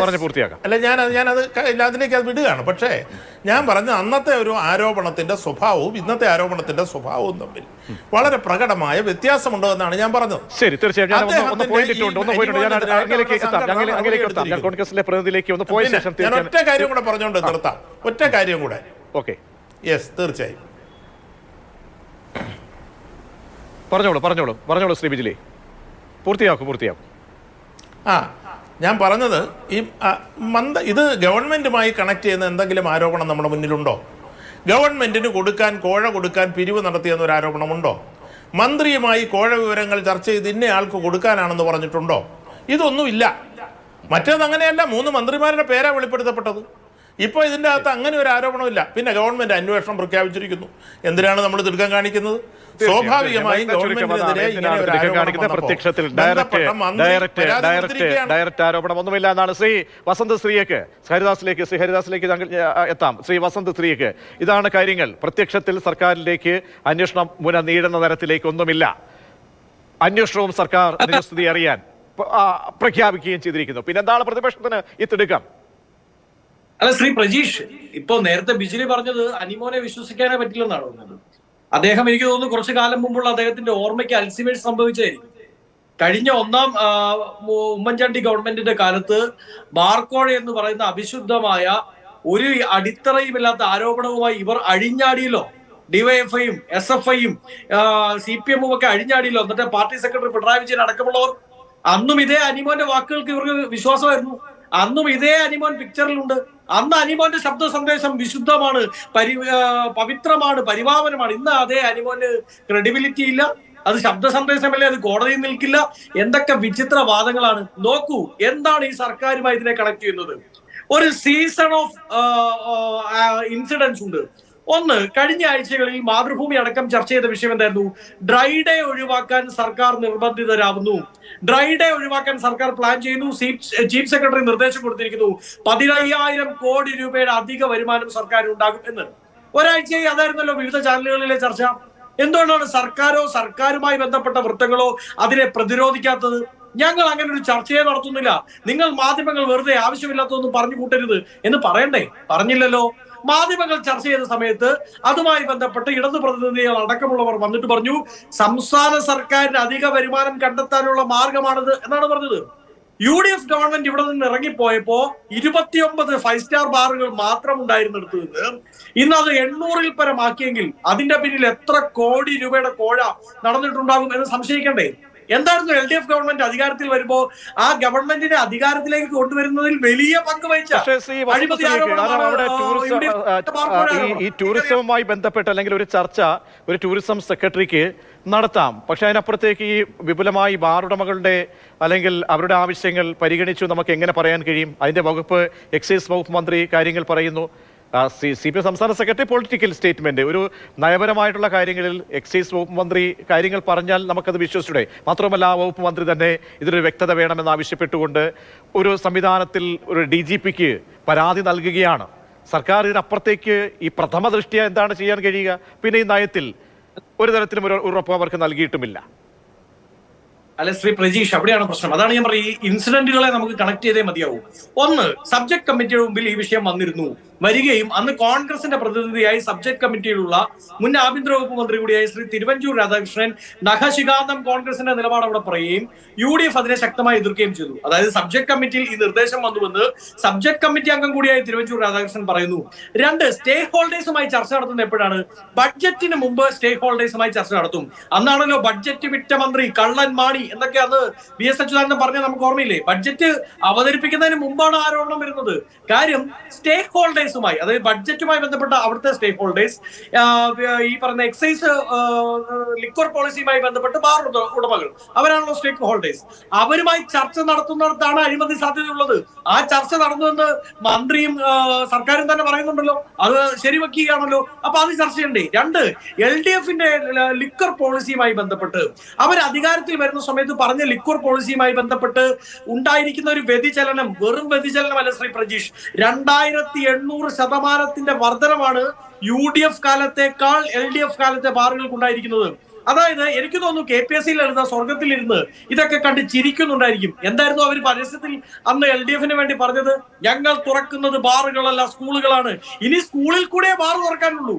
പറഞ്ഞു പൂർത്തിയാക്കാം. അല്ല ഞാൻ ഞാനത് അതിലേക്ക് അത് വിടുകയാണ്. പക്ഷേ ഞാൻ പറഞ്ഞ അന്നത്തെ ഒരു ആരോപണത്തിന്റെ സ്വഭാവവും ഇന്നത്തെ ആരോപണത്തിന്റെ സ്വഭാവവും തമ്മിൽ വളരെ പ്രകടമായ വ്യത്യാസമുണ്ടോ എന്നാണ് ഞാൻ പറഞ്ഞത്. ശരി തീർച്ചയായും. ഞാൻ ഒന്ന് കോൺഗ്രസിലെ പ്രതിനിധിയിലേക്ക് പോയ ശേഷം ഞാൻ ഒറ്റ കാര്യം കൂടെ പറഞ്ഞുകൊണ്ട് നിർത്താം. ഒറ്റ കാര്യം കൂടെ. ഓക്കെ. യെസ് തീർച്ചയായും. പറഞ്ഞോളൂ പറഞ്ഞോളൂ പറഞ്ഞോളൂ ശ്രീ ബിജിലി പൂർത്തിയാക്കും പൂർത്തിയാക്കും. ആ ഞാൻ പറഞ്ഞത് ഈ മന്ദ ഇത് ഗവൺമെന്റുമായി കണക്ട് ചെയ്യുന്ന എന്തെങ്കിലും ആരോപണം നമ്മുടെ മുന്നിലുണ്ടോ? ഗവൺമെന്റിന് കൊടുക്കാൻ കോഴ കൊടുക്കാൻ പിരിവ് നടത്തിയെന്ന ഒരു ആരോപണമുണ്ടോ? മന്ത്രിയുമായി കോഴ വിവരങ്ങൾ ചർച്ച ചെയ്ത് ഇന്നയാൾക്ക് കൊടുക്കാനാണെന്ന് പറഞ്ഞിട്ടുണ്ടോ? ഇതൊന്നുമില്ല. മറ്റേത് അങ്ങനെയല്ല മൂന്ന് മന്ത്രിമാരുടെ പേരാ വെളിപ്പെടുത്തപ്പെട്ടത്. ഇപ്പോൾ ഇതിന്റെ അകത്ത് അങ്ങനെ ഒരു ആരോപണമില്ല പിന്നെ ഗവൺമെന്റ് അന്വേഷണം പ്രഖ്യാപിച്ചിരിക്കുന്നു. എന്തിനാണ് നമ്മൾ തിടുക്കം കാണിക്കുന്നത്? സ്വാഭാവികമായും ഡയറക്റ്റ് ഡയറക്റ്റ് ഡയറക്റ്റ് ഡയറക്റ്റ് ആരോപണം ഒന്നുമില്ല. എന്നാണ് ശ്രീ വസന്ത് ശ്രീയക്ക് ഹരിദാസിലേക്ക് ശ്രീ ഹരിദാസിലേക്ക് താങ്കൾ എത്താം. ശ്രീ വസന്ത് ശ്രീയക്ക്. ഇതാണ് കാര്യങ്ങൾ. പ്രത്യക്ഷത്തിൽ സർക്കാരിലേക്ക് അന്വേഷണം മുന നീടുന്ന തരത്തിലേക്ക് ഒന്നുമില്ല. അന്വേഷണവും സർക്കാർ സ്ഥിതി അറിയാൻ പ്രഖ്യാപിക്കുകയും ചെയ്തിരിക്കുന്നു. പിന്നെന്താണ് പ്രതിപക്ഷത്തിന് ഈ തിടുക്കം അല്ല ശ്രീ പ്രജീഷ് ഇപ്പൊ നേരത്തെ ബിജിലി പറഞ്ഞത് അനിമോനെ വിശ്വസിക്കാനേ പറ്റില്ലെന്നാണ് പറഞ്ഞത് അദ്ദേഹം എനിക്ക് തോന്നുന്നു കുറച്ചു കാലം മുമ്പുള്ള അദ്ദേഹത്തിന്റെ ഓർമ്മയ്ക്ക് അൽസിമേഴ്സ് സംഭവിച്ചായിരിക്കും. കഴിഞ്ഞ ഒന്നാം ഉമ്മൻചാണ്ടി ഗവൺമെന്റിന്റെ കാലത്ത് ബാർക്കോഴ എന്ന് പറയുന്ന അവിശുദ്ധമായ ഒരു അടിത്തറയുമില്ലാത്ത ആരോപണവുമായി ഇവർ അഴിഞ്ഞാടിയല്ലോ. ഡിവൈഎഫ്ഐയും എസ് എഫ് ഐയും സി പി എമ്മും ഒക്കെ അഴിഞ്ഞാടിയല്ലോ. എന്നിട്ട് പാർട്ടി സെക്രട്ടറി പിണറായി വിജയൻ അടക്കമുള്ളവർ. അന്നും ഇതേ അനിമോന്റെ വാക്കുകൾക്ക് ഇവർക്ക് വിശ്വാസമായിരുന്നു. അന്നും ഇതേ അനിമോൻ പിക്ചറിലുണ്ട് അന്ന് അനിമോന്റെ ശബ്ദ സന്ദേശം വിശുദ്ധമാണ് പരി പവിത്രമാണ് പരിപാവനമാണ് ഇന്ന് അതേ അനിമോന് ക്രെഡിബിലിറ്റി ഇല്ല. അത് ശബ്ദ സന്ദേശമല്ലേ അത് കോടതിയിൽ നിൽക്കില്ല. എന്തൊക്കെ വിചിത്ര വാദങ്ങളാണ്. നോക്കൂ എന്താണ് ഈ സർക്കാരുമായി ഇതിനെ കണക്ട് ചെയ്യുന്നത്? ഒരു സീസൺ ഓഫ് ഇൻസിഡൻസ് ഉണ്ട്. ഒന്ന് കഴിഞ്ഞ ആഴ്ചകളിൽ മാതൃഭൂമി അടക്കം ചർച്ച ചെയ്ത വിഷയം എന്തായിരുന്നു ഡ്രൈ ഡേ ഒഴിവാക്കാൻ സർക്കാർ നിർബന്ധിതരാകുന്നു ഡ്രൈ ഡേ ഒഴിവാക്കാൻ സർക്കാർ പ്ലാൻ ചെയ്യുന്നു. ചീഫ് സെക്രട്ടറി നിർദ്ദേശം കൊടുത്തിരിക്കുന്നു. പതിനയ്യായിരം കോടി രൂപയുടെ അധിക വരുമാനം സർക്കാർ ഉണ്ടാകും എന്ന്. ഒരാഴ്ചയായി അതായിരുന്നല്ലോ വിവിധ ചാനലുകളിലെ ചർച്ച. എന്തുകൊണ്ടാണ് സർക്കാരോ സർക്കാരുമായി ബന്ധപ്പെട്ട വൃത്തങ്ങളോ അതിനെ പ്രതിരോധിക്കാത്തത്? ഞങ്ങൾ അങ്ങനെ ഒരു ചർച്ചയെ നടത്തുന്നില്ല. നിങ്ങൾ മാധ്യമങ്ങൾ വെറുതെ ആവശ്യമില്ലാത്തതൊന്നും പറഞ്ഞു കൂട്ടരുത് എന്ന് പറയണ്ടേ? പറഞ്ഞില്ലല്ലോ. മാധ്യമങ്ങൾ ചർച്ച ചെയ്ത സമയത്ത് അതുമായി ബന്ധപ്പെട്ട് ഇടതു പ്രതിനിധികൾ അടക്കമുള്ളവർ വന്നിട്ട് പറഞ്ഞു സംസ്ഥാന സർക്കാരിന് അധിക വരുമാനം കണ്ടെത്താനുള്ള മാർഗമാണിത് എന്നാണ് പറഞ്ഞത്. യു ഡി എഫ് ഗവൺമെന്റ് ഇവിടെ നിന്ന് ഇറങ്ങിപ്പോയപ്പോ ഇരുപത്തിയൊമ്പത് ഫൈവ് സ്റ്റാർ ബാറുകൾ മാത്രം ഉണ്ടായിരുന്നിടത്ത് നിന്ന് ഇന്ന് അത് എണ്ണൂറിൽ പരമാക്കിയെങ്കിൽ അതിന്റെ പിന്നിൽ എത്ര കോടി രൂപയുടെ കോഴ നടന്നിട്ടുണ്ടാകും എന്ന് സംശയിക്കണ്ടേ? എന്തായിരുന്നു എൽ ഡി എഫ് ഗവൺമെന്റ് അധികാരത്തിൽ വരുമ്പോ ആ ഗവൺമെന്റിനെ അധികാരത്തിലേക്ക് കൊണ്ടുവരുന്നതിൽ വലിയ പങ്ക് വഹിച്ച ഈ- ഈ ടൂറിസവുമായി ബന്ധപ്പെട്ട് അല്ലെങ്കിൽ ഒരു ചർച്ച ഒരു ടൂറിസം സെക്രട്ടറിക്ക് നടത്താം. പക്ഷെ അതിനപ്പുറത്തേക്ക് ഈ വിപുലമായി ബാർ ഉടമകളുടെ അല്ലെങ്കിൽ അവരുടെ ആവശ്യങ്ങൾ പരിഗണിച്ചു നമുക്ക് എങ്ങനെ പറയാൻ കഴിയും? അതിന്റെ വകുപ്പ് എക്സൈസ് വകുപ്പ് മന്ത്രി കാര്യങ്ങൾ പറയുന്നു. സി പി എം സംസ്ഥാന സെക്രട്ടറി പൊളിറ്റിക്കൽ സ്റ്റേറ്റ്മെന്റ്. ഒരു നയപരമായിട്ടുള്ള കാര്യങ്ങളിൽ എക്സൈസ് വകുപ്പ് മന്ത്രി കാര്യങ്ങൾ പറഞ്ഞാൽ നമുക്കത് വിശ്വസിച്ചൂടെ. മാത്രമല്ല ആ വകുപ്പ് മന്ത്രി തന്നെ ഇതിലൊരു വ്യക്തത വേണമെന്ന് ആവശ്യപ്പെട്ടുകൊണ്ട് ഒരു സംവിധാനത്തിൽ ഒരു ഡി ജി പിക്ക് പരാതി നൽകുകയാണ്. സർക്കാർ ഇതിനപ്പുറത്തേക്ക് ഈ പ്രഥമ ദൃഷ്ടിയ എന്താണ് ചെയ്യാൻ കഴിയുക? പിന്നെ ഈ നയത്തിൽ ഒരു തരത്തിലും ഒരു ഉറപ്പ് അവർക്ക് നൽകിയിട്ടുമില്ല. അല്ലെ ശ്രീ പ്രജീഷ് അവിടെയാണ് പ്രശ്നം. അതാണ് ഞാൻ പറയുന്നത് ഈ ഇൻസിഡന്റുകളെ നമുക്ക് കണക്ട് ചെയ്തേ മതിയാവും. ഒന്ന് സബ്ജക്ട് കമ്മിറ്റിയുടെ മുമ്പിൽ ഈ വിഷയം വന്നിരുന്നു. വരികയും അന്ന് കോൺഗ്രസിന്റെ പ്രതിനിധിയായി സബ്ജക്ട് കമ്മിറ്റിയിലുള്ള മുൻ ആഭ്യന്തര വകുപ്പ് മന്ത്രി കൂടിയായ ശ്രീ തിരുവഞ്ചൂർ രാധാകൃഷ്ണൻ നഖശികാന്തം കോൺഗ്രസിന്റെ നിലപാട് അവിടെ പറയുകയും യു ഡി എഫ് അതിനെ ശക്തമായി എതിർക്കുകയും ചെയ്തു. അതായത് സബ്ജക്ട് കമ്മിറ്റിയിൽ ഈ നിർദ്ദേശം വന്നുവെന്ന് സബ്ജക്ട് കമ്മിറ്റി അംഗം കൂടിയായ തിരുവഞ്ചൂർ രാധാകൃഷ്ണൻ പറയുന്നു. രണ്ട് സ്റ്റേക്ക് ഹോൾഡേഴ്സുമായി ചർച്ച നടത്തുന്നത് എപ്പോഴാണ്? ബഡ്ജറ്റിന് മുമ്പ് സ്റ്റേക്ക് ഹോൾഡേഴ്സുമായി ചർച്ച നടത്തും. അന്നാണല്ലോ ബഡ്ജറ്റ് വിറ്റ മന്ത്രി കള്ളൻ മാണി എന്നൊക്കെ അന്ന് വി എസ് അച്യുതാനന്ദൻ പറഞ്ഞ നമുക്ക് ഓർമ്മയില്ലേ? ബഡ്ജറ്റ് അവതരിപ്പിക്കുന്നതിന് മുമ്പാണ് ആരോപണം വരുന്നത്. കാര്യം സ്റ്റേക്ക് ഹോൾഡേഴ്സുമായി അതായത് ബഡ്ജറ്റുമായി ബന്ധപ്പെട്ട അവിടുത്തെ സ്റ്റേക്ക് ഹോൾഡേഴ്സ് ഈ പറഞ്ഞ എക്സൈസ് ലിക്വർ പോളിസിയുമായി ബന്ധപ്പെട്ട് ബാർ ഉടമകൾ അവരാണല്ലോ സ്റ്റേക്ക് ഹോൾഡേഴ്സ് അവരുമായി ചർച്ച നടത്തുന്നിടത്താണ് അഴിമതി സാധ്യതയുള്ളത്. ആ ചർച്ച നടന്നുവെന്ന് മന്ത്രിയും സർക്കാരും തന്നെ പറയുന്നുണ്ടല്ലോ. അത് ശരിവെക്കുകയാണല്ലോ അപ്പൊ അത് ചർച്ച ചെയ്യണ്ടേ? രണ്ട് എൽ ഡി എഫിന്റെ ലിക്വർ പോളിസിയുമായി ബന്ധപ്പെട്ട് അവർ അധികാരത്തിൽ വരുന്ന സമയത്ത് പറഞ്ഞ ലിക്വർ പോളിസിയുമായി ബന്ധപ്പെട്ട് ഉണ്ടായിരിക്കുന്ന ഒരു വ്യതിചലനം വെറും വ്യതിചലനമല്ല ശ്രീ പ്രജീഷ്. രണ്ടായിരത്തി എണ്ണൂറ് ശതമാനത്തിന്റെ വർധനമാണ് യു ഡി എഫ് കാലത്തേക്കാൾ എൽ ഡി എഫ് കാലത്തെ ബാറുകൾക്ക് ഉണ്ടായിരിക്കുന്നത് അതായത് എനിക്ക് തോന്നുന്നു കെ പി എസ് സിയിൽ എഴുതുന്ന സ്വർഗത്തിലിരുന്ന് ഇതൊക്കെ കണ്ട് ചിരിക്കുന്നുണ്ടായിരിക്കും. എന്തായിരുന്നു അവർ പരസ്യത്തിൽ അന്ന് എൽ ഡി എഫിന് വേണ്ടി പറഞ്ഞത്? ഞങ്ങൾ തുറക്കുന്നത് ബാറുകളല്ല സ്കൂളുകളാണ്. ഇനി സ്കൂളിൽ കൂടെ ബാർ തുറക്കാനുള്ളൂ.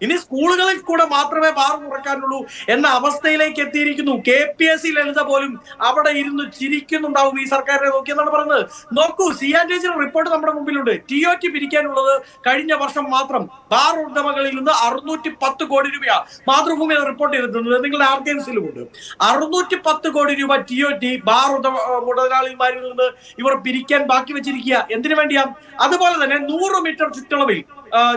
ഇനി സ്കൂളുകളിൽ കൂടെ മാത്രമേ ബാർ തുറക്കാനുള്ളൂ എന്ന അവസ്ഥയിലേക്ക് എത്തിയിരിക്കുന്നു. K P S C Lalitha പോലും അവിടെ ഇരുന്ന് ചിരിക്കുന്നുണ്ടാവും ഈ സർക്കാരിനെ നോക്കി എന്നാണ് പറയുന്നത്. നോക്കൂ സി ആൻഡ് ടീച്ചർ റിപ്പോർട്ട് നമ്മുടെ മുമ്പിലുണ്ട്. ടി ഒ ടി പിരിക്കാനുള്ളത് കഴിഞ്ഞ വർഷം മാത്രം ബാർ ഉടമകളിൽ നിന്ന് അറുന്നൂറ്റി പത്ത് കോടി രൂപ മാതൃഭൂമി റിപ്പോർട്ട് ചെയ്തിട്ടുണ്ട് നിങ്ങളുടെ ആർഗൻസിലുമുണ്ട് അറുന്നൂറ്റി പത്ത് കോടി രൂപ ടി ഒ ടി ബാർ മുതലാളിമാരിൽ നിന്ന് ഇവർ പിരിക്കാൻ ബാക്കി വെച്ചിരിക്കുക എന്തിനു വേണ്ടിയാ? അതുപോലെ തന്നെ നൂറ് മീറ്റർ ചുറ്റളവിൽ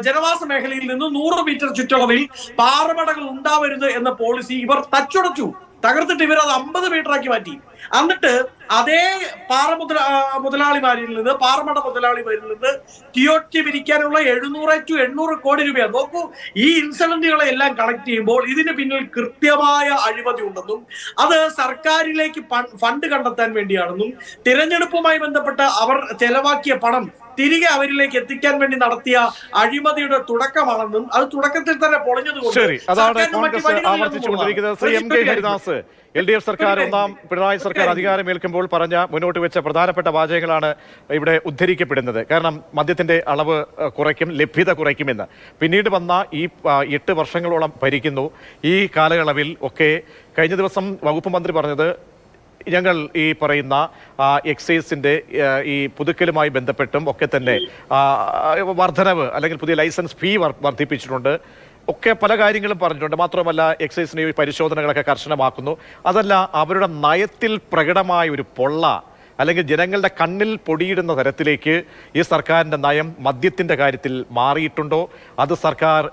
ജനവാസ മേഖലയിൽ നിന്ന് നൂറ് മീറ്റർ ചുറ്റളവിൽ പാറമടകൾ ഉണ്ടാവരുത് എന്ന പോളിസി ഇവർ തച്ചുടച്ചു. തകർത്തിട്ട് ഇവർ അത് അമ്പത് മീറ്റർ ആക്കി മാറ്റി. എന്നിട്ട് അതേ പാറ മുതല മുതലാളിമാരിൽ നിന്ന് പാറമട മുതലാളിമാരിൽ നിന്ന് ടിഒടി പിരിക്കാനുള്ള എഴുന്നൂറ് ടു എണ്ണൂറ് കോടി രൂപയാണ്. നോക്കൂ ഈ ഇൻസിഡന്റുകളെ എല്ലാം കണക്ട് ചെയ്യുമ്പോൾ ഇതിന് പിന്നിൽ കൃത്യമായ അഴിമതി ഉണ്ടെന്നും അത് സർക്കാരിലേക്ക് ഫണ്ട് കണ്ടെത്താൻ വേണ്ടിയാണെന്നും തിരഞ്ഞെടുപ്പുമായി ബന്ധപ്പെട്ട് അവർ ചെലവാക്കിയ പണം തിരികെ അവരിലേക്ക് എത്തിക്കാൻ വേണ്ടി നടത്തിയ അഴിമതിയുടെ തുടക്കമാണെന്നും അത് തുടക്കത്തിൽ തന്നെ പൊളിഞ്ഞതുകൊണ്ട് എൽ ഡി എഫ് സർക്കാർ ഒന്നാം പിണറായി സർക്കാർ അധികാരമേൽക്കുമ്പോൾ പറഞ്ഞ മുന്നോട്ട് വെച്ച പ്രധാനപ്പെട്ട വാചകങ്ങളാണ് ഇവിടെ ഉദ്ധരിക്കപ്പെടുന്നത്. കാരണം മദ്യത്തിന്റെ അളവ് കുറയ്ക്കും ലഭ്യത കുറയ്ക്കുമെന്ന്. പിന്നീട് വന്ന ഈ എട്ട് വർഷങ്ങളോളം ഭരിക്കുന്നു. ഈ കാലയളവിൽ ഒക്കെ കഴിഞ്ഞ ദിവസം വകുപ്പ് മന്ത്രി പറഞ്ഞത് ഞങ്ങൾ ഈ പറയുന്ന എക്സൈസിന്റെ എക്സൈസിന്റെ ഈ പുതുക്കലുമായി ബന്ധപ്പെട്ടും ഒക്കെ തന്നെ വർധനവ് അല്ലെങ്കിൽ പുതിയ ലൈസൻസ് ഫീ വർ- വർദ്ധിപ്പിച്ചിട്ടുണ്ട്. ഒക്കെ പല കാര്യങ്ങളും പറഞ്ഞിട്ടുണ്ട്. മാത്രമല്ല എക്സൈസിന് പരിശോധനകളൊക്കെ കർശനമാക്കുന്നു. അതല്ല അവരുടെ നയത്തിൽ പ്രകടമായ ഒരു പൊള്ള അല്ലെങ്കിൽ ജനങ്ങളുടെ കണ്ണിൽ പൊടിയിടുന്ന തരത്തിലേക്ക് ഈ സർക്കാരിന്റെ നയം മദ്യത്തിന്റെ കാര്യത്തിൽ മാറിയിട്ടുണ്ടോ? അത് സർക്കാർ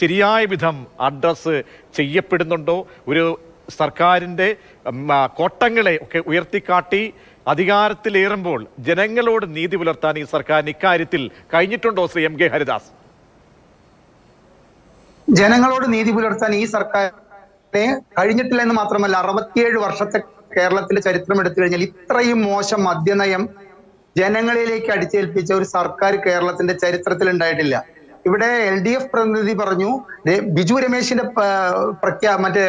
ശരിയായ വിധം അഡ്രസ്സ് ചെയ്യപ്പെടുന്നുണ്ടോ? ഒരു സർക്കാരിന്റെ കോട്ടങ്ങളെ ഒക്കെ ഉയർത്തിക്കാട്ടി അധികാരത്തിലേറുമ്പോൾ ജനങ്ങളോട് നീതി പുലർത്താൻ ഈ സർക്കാരിന് ഇക്കാര്യത്തിൽ കഴിഞ്ഞിട്ടുണ്ടോ ശ്രീ എം കെ ഹരിദാസ്? ജനങ്ങളോട് നീതി പുലർത്താൻ ഈ സർക്കാരിനെ കഴിഞ്ഞിട്ടില്ല എന്ന് മാത്രമല്ല അറുപത്തിയേഴ് വർഷത്തെ കേരളത്തിന്റെ ചരിത്രം എടുത്തു കഴിഞ്ഞാൽ ഇത്രയും മോശം മദ്യനയം ജനങ്ങളിലേക്ക് അടിച്ചേൽപ്പിച്ച ഒരു സർക്കാർ കേരളത്തിന്റെ ചരിത്രത്തിൽ ഉണ്ടായിട്ടില്ല. ഇവിടെ എൽ ഡി എഫ് പ്രതിനിധി പറഞ്ഞു ബിജു രമേശിന്റെ പ്രഖ്യാ മറ്റേ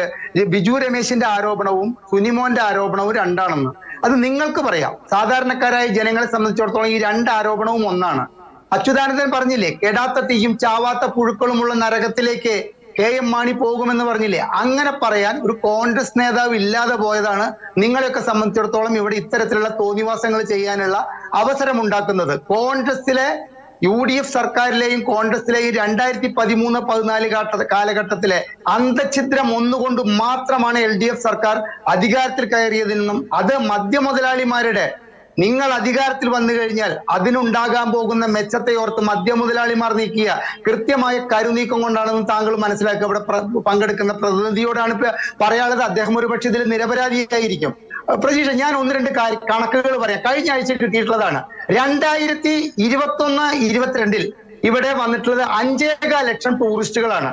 ബിജു രമേശിന്റെ ആരോപണവും സുനിമോന്റെ ആരോപണവും രണ്ടാണെന്ന്. അത് നിങ്ങൾക്ക് പറയാം. സാധാരണക്കാരായ ജനങ്ങളെ സംബന്ധിച്ചിടത്തോളം ഈ രണ്ട് ആരോപണവും ഒന്നാണ്. അച്യുതാനന്ദൻ പറഞ്ഞില്ലേ കെടാത്ത തീയും ചാവാത്ത പുഴുക്കളുമുള്ള നരകത്തിലേക്ക് കെ എം മാണി പോകുമെന്ന് പറഞ്ഞില്ലേ? അങ്ങനെ പറയാൻ ഒരു കോൺഗ്രസ് നേതാവ് ഇല്ലാതെ പോയതാണ് നിങ്ങളെയൊക്കെ സംബന്ധിച്ചിടത്തോളം ഇവിടെ ഇത്തരത്തിലുള്ള തോന്നിവാസങ്ങൾ ചെയ്യാനുള്ള അവസരം ഉണ്ടാക്കുന്നത് കോൺഗ്രസിലെ യു ഡി എഫ് സർക്കാരിലെയും കോൺഗ്രസിലെയും രണ്ടായിരത്തി പതിമൂന്ന് പതിനാല് ഘട്ട കാലഘട്ടത്തിലെ അന്തഛിദ്രം ഒന്നുകൊണ്ട് മാത്രമാണ് എൽ ഡി എഫ് സർക്കാർ അധികാരത്തിൽ കയറിയതെന്നും അത് മദ്യമുതലാളിമാരുടെ നിങ്ങൾ അധികാരത്തിൽ വന്നു കഴിഞ്ഞാൽ അതിനുണ്ടാകാൻ പോകുന്ന മെച്ചത്തെ ഓർത്ത് മദ്യ മുതലാളിമാർ നീക്കിയ കൃത്യമായ കരുനീക്കം കൊണ്ടാണെന്ന് താങ്കൾ മനസ്സിലാക്കുക. ഇവിടെ പങ്കെടുക്കുന്ന പ്രതിനിധിയോടാണ് പറയാനുള്ളത്. അദ്ദേഹം ഒരു പക്ഷേ ഇതിൽ നിരപരാധിയായിരിക്കും. പ്രതീക്ഷ ഞാൻ ഒന്ന് രണ്ട് കണക്കുകൾ പറയാം. കഴിഞ്ഞ ആഴ്ച കിട്ടിയിട്ടുള്ളതാണ്. രണ്ടായിരത്തി ഇരുപത്തി ഒന്ന് ഇരുപത്തിരണ്ടിൽ ഇവിടെ വന്നിട്ടുള്ളത് അഞ്ചേകാൽ ലക്ഷം ടൂറിസ്റ്റുകളാണ്.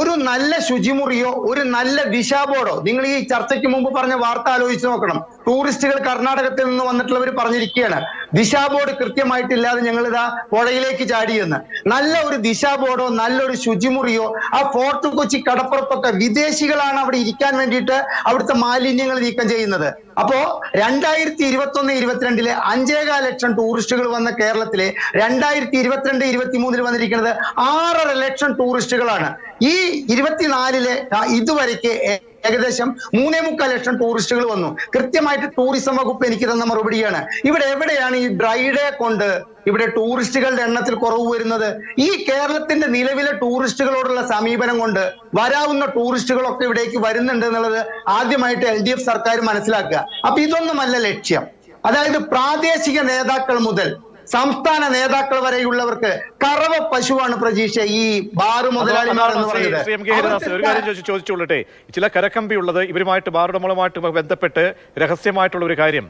ഒരു നല്ല ശുചിമുറിയോ ഒരു നല്ല ദിശാബോർഡോ നിങ്ങൾ ഈ ചർച്ചയ്ക്ക് മുമ്പ് പറഞ്ഞ വാർത്ത ആലോചിച്ച് നോക്കണം. ടൂറിസ്റ്റുകൾ കർണാടകത്തിൽ നിന്ന് വന്നിട്ടുള്ളവർ പറഞ്ഞിരിക്കുകയാണ്. ദിശാബോർഡ് കൃത്യമായിട്ടില്ലാതെ ഞങ്ങൾ ഇതാ പുഴയിലേക്ക് ചാടിയെന്ന്. നല്ല ഒരു ദിശാബോർഡോ നല്ലൊരു ശുചിമുറിയോ ആ ഫോർട്ട് കൊച്ചി കടപ്പുറത്തൊക്കെ വിദേശികളാണ് അവിടെ ഇരിക്കാൻ വേണ്ടിയിട്ട് അവിടുത്തെ മാലിന്യങ്ങൾ നീക്കം ചെയ്യുന്നത്. അപ്പോ രണ്ടായിരത്തി ഇരുപത്തി ഒന്ന് ഇരുപത്തിരണ്ടിലെ അഞ്ചേകാൽ ലക്ഷം ടൂറിസ്റ്റുകൾ വന്ന കേരളത്തിലെ രണ്ടായിരത്തി ഇരുപത്തിരണ്ട് ഇരുപത്തി മൂന്നിൽ വന്നിരിക്കുന്നത് ആറര ലക്ഷം ടൂറിസ്റ്റുകളാണ്. ഈ ഇരുപത്തിനാലിലെ ഇതുവരയ്ക്ക് ഏകദേശം മൂന്നേ മുക്കാൽ ലക്ഷം ടൂറിസ്റ്റുകൾ വന്നു. കൃത്യമായിട്ട് ടൂറിസം വകുപ്പ് എനിക്ക് തന്ന മറുപടിയാണ്. ഇവിടെ എവിടെയാണ് ഈ ഡ്രൈ ഡേ കൊണ്ട് ഇവിടെ ടൂറിസ്റ്റുകളുടെ എണ്ണത്തിൽ കുറവ് വരുന്നത്? ഈ കേരളത്തിന്റെ നിലവിലെ ടൂറിസ്റ്റുകളോടുള്ള സമീപനം കൊണ്ട് വരാവുന്ന ടൂറിസ്റ്റുകളൊക്കെ ഇവിടേക്ക് വരുന്നുണ്ട് എന്നുള്ളത് ആദ്യമായിട്ട് എൽ ഡി എഫ് സർക്കാർ മനസ്സിലാക്കുക. അപ്പൊ ഇതൊന്നുമല്ല ലക്ഷ്യം. അതായത് പ്രാദേശിക നേതാക്കൾ മുതൽ സംസ്ഥാന നേതാക്കൾ വരെയുള്ളവർക്ക് കറവ പശുവാണ് പ്രതീക്ഷ ഈ ബാറു മുതലാളിമാർ ഒരു കാര്യം ചോദിച്ചു ചോദിച്ചോളട്ടെ ചില കരക്കമ്പി ഉള്ളത് ഇവരുമായിട്ട് ബാറുടമകളുമായിട്ട് ബന്ധപ്പെട്ട് രഹസ്യമായിട്ടുള്ള ഒരു കാര്യം.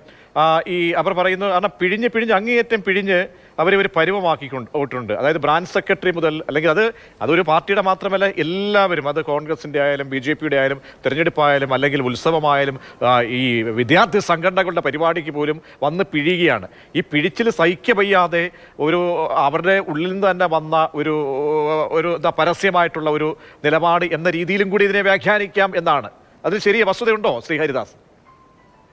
ഈ അവർ പറയുന്നത് കാരണം പിഴിഞ്ഞ് പിഴിഞ്ഞ് അങ്ങേയറ്റം പിഴിഞ്ഞ് അവരെ ഒരു പരുവമാക്കിയിട്ടുണ്ട് അതായത് ബ്രാഞ്ച് സെക്രട്ടറി മുതൽ അല്ലെങ്കിൽ അത് അതൊരു പാർട്ടിയുടെ മാത്രമല്ല എല്ലാവരും അത് കോൺഗ്രസിന്റെ ആയാലും ബി ജെ പിയുടെ ആയാലും തിരഞ്ഞെടുപ്പായാലും അല്ലെങ്കിൽ ഉത്സവമായാലും ഈ വിദ്യാർത്ഥി സംഘടനകളുടെ പരിപാടിക്ക് പോലും വന്ന് പിഴിയുകയാണ്. ഈ പിഴിച്ചിൽ സഹിക്കവയ്യാതെ ഒരു അവരുടെ ഉള്ളിൽ നിന്ന് തന്നെ വന്ന ഒരു ഒരു എന്താ പരസ്യമായിട്ടുള്ള ഒരു നിലപാട് എന്ന രീതിയിലും കൂടി ഇതിനെ വ്യാഖ്യാനിക്കാം എന്നാണ്. അതിൽ ശരിയ വസ്തുതയുണ്ടോ ശ്രീ ഹരിദാസ്?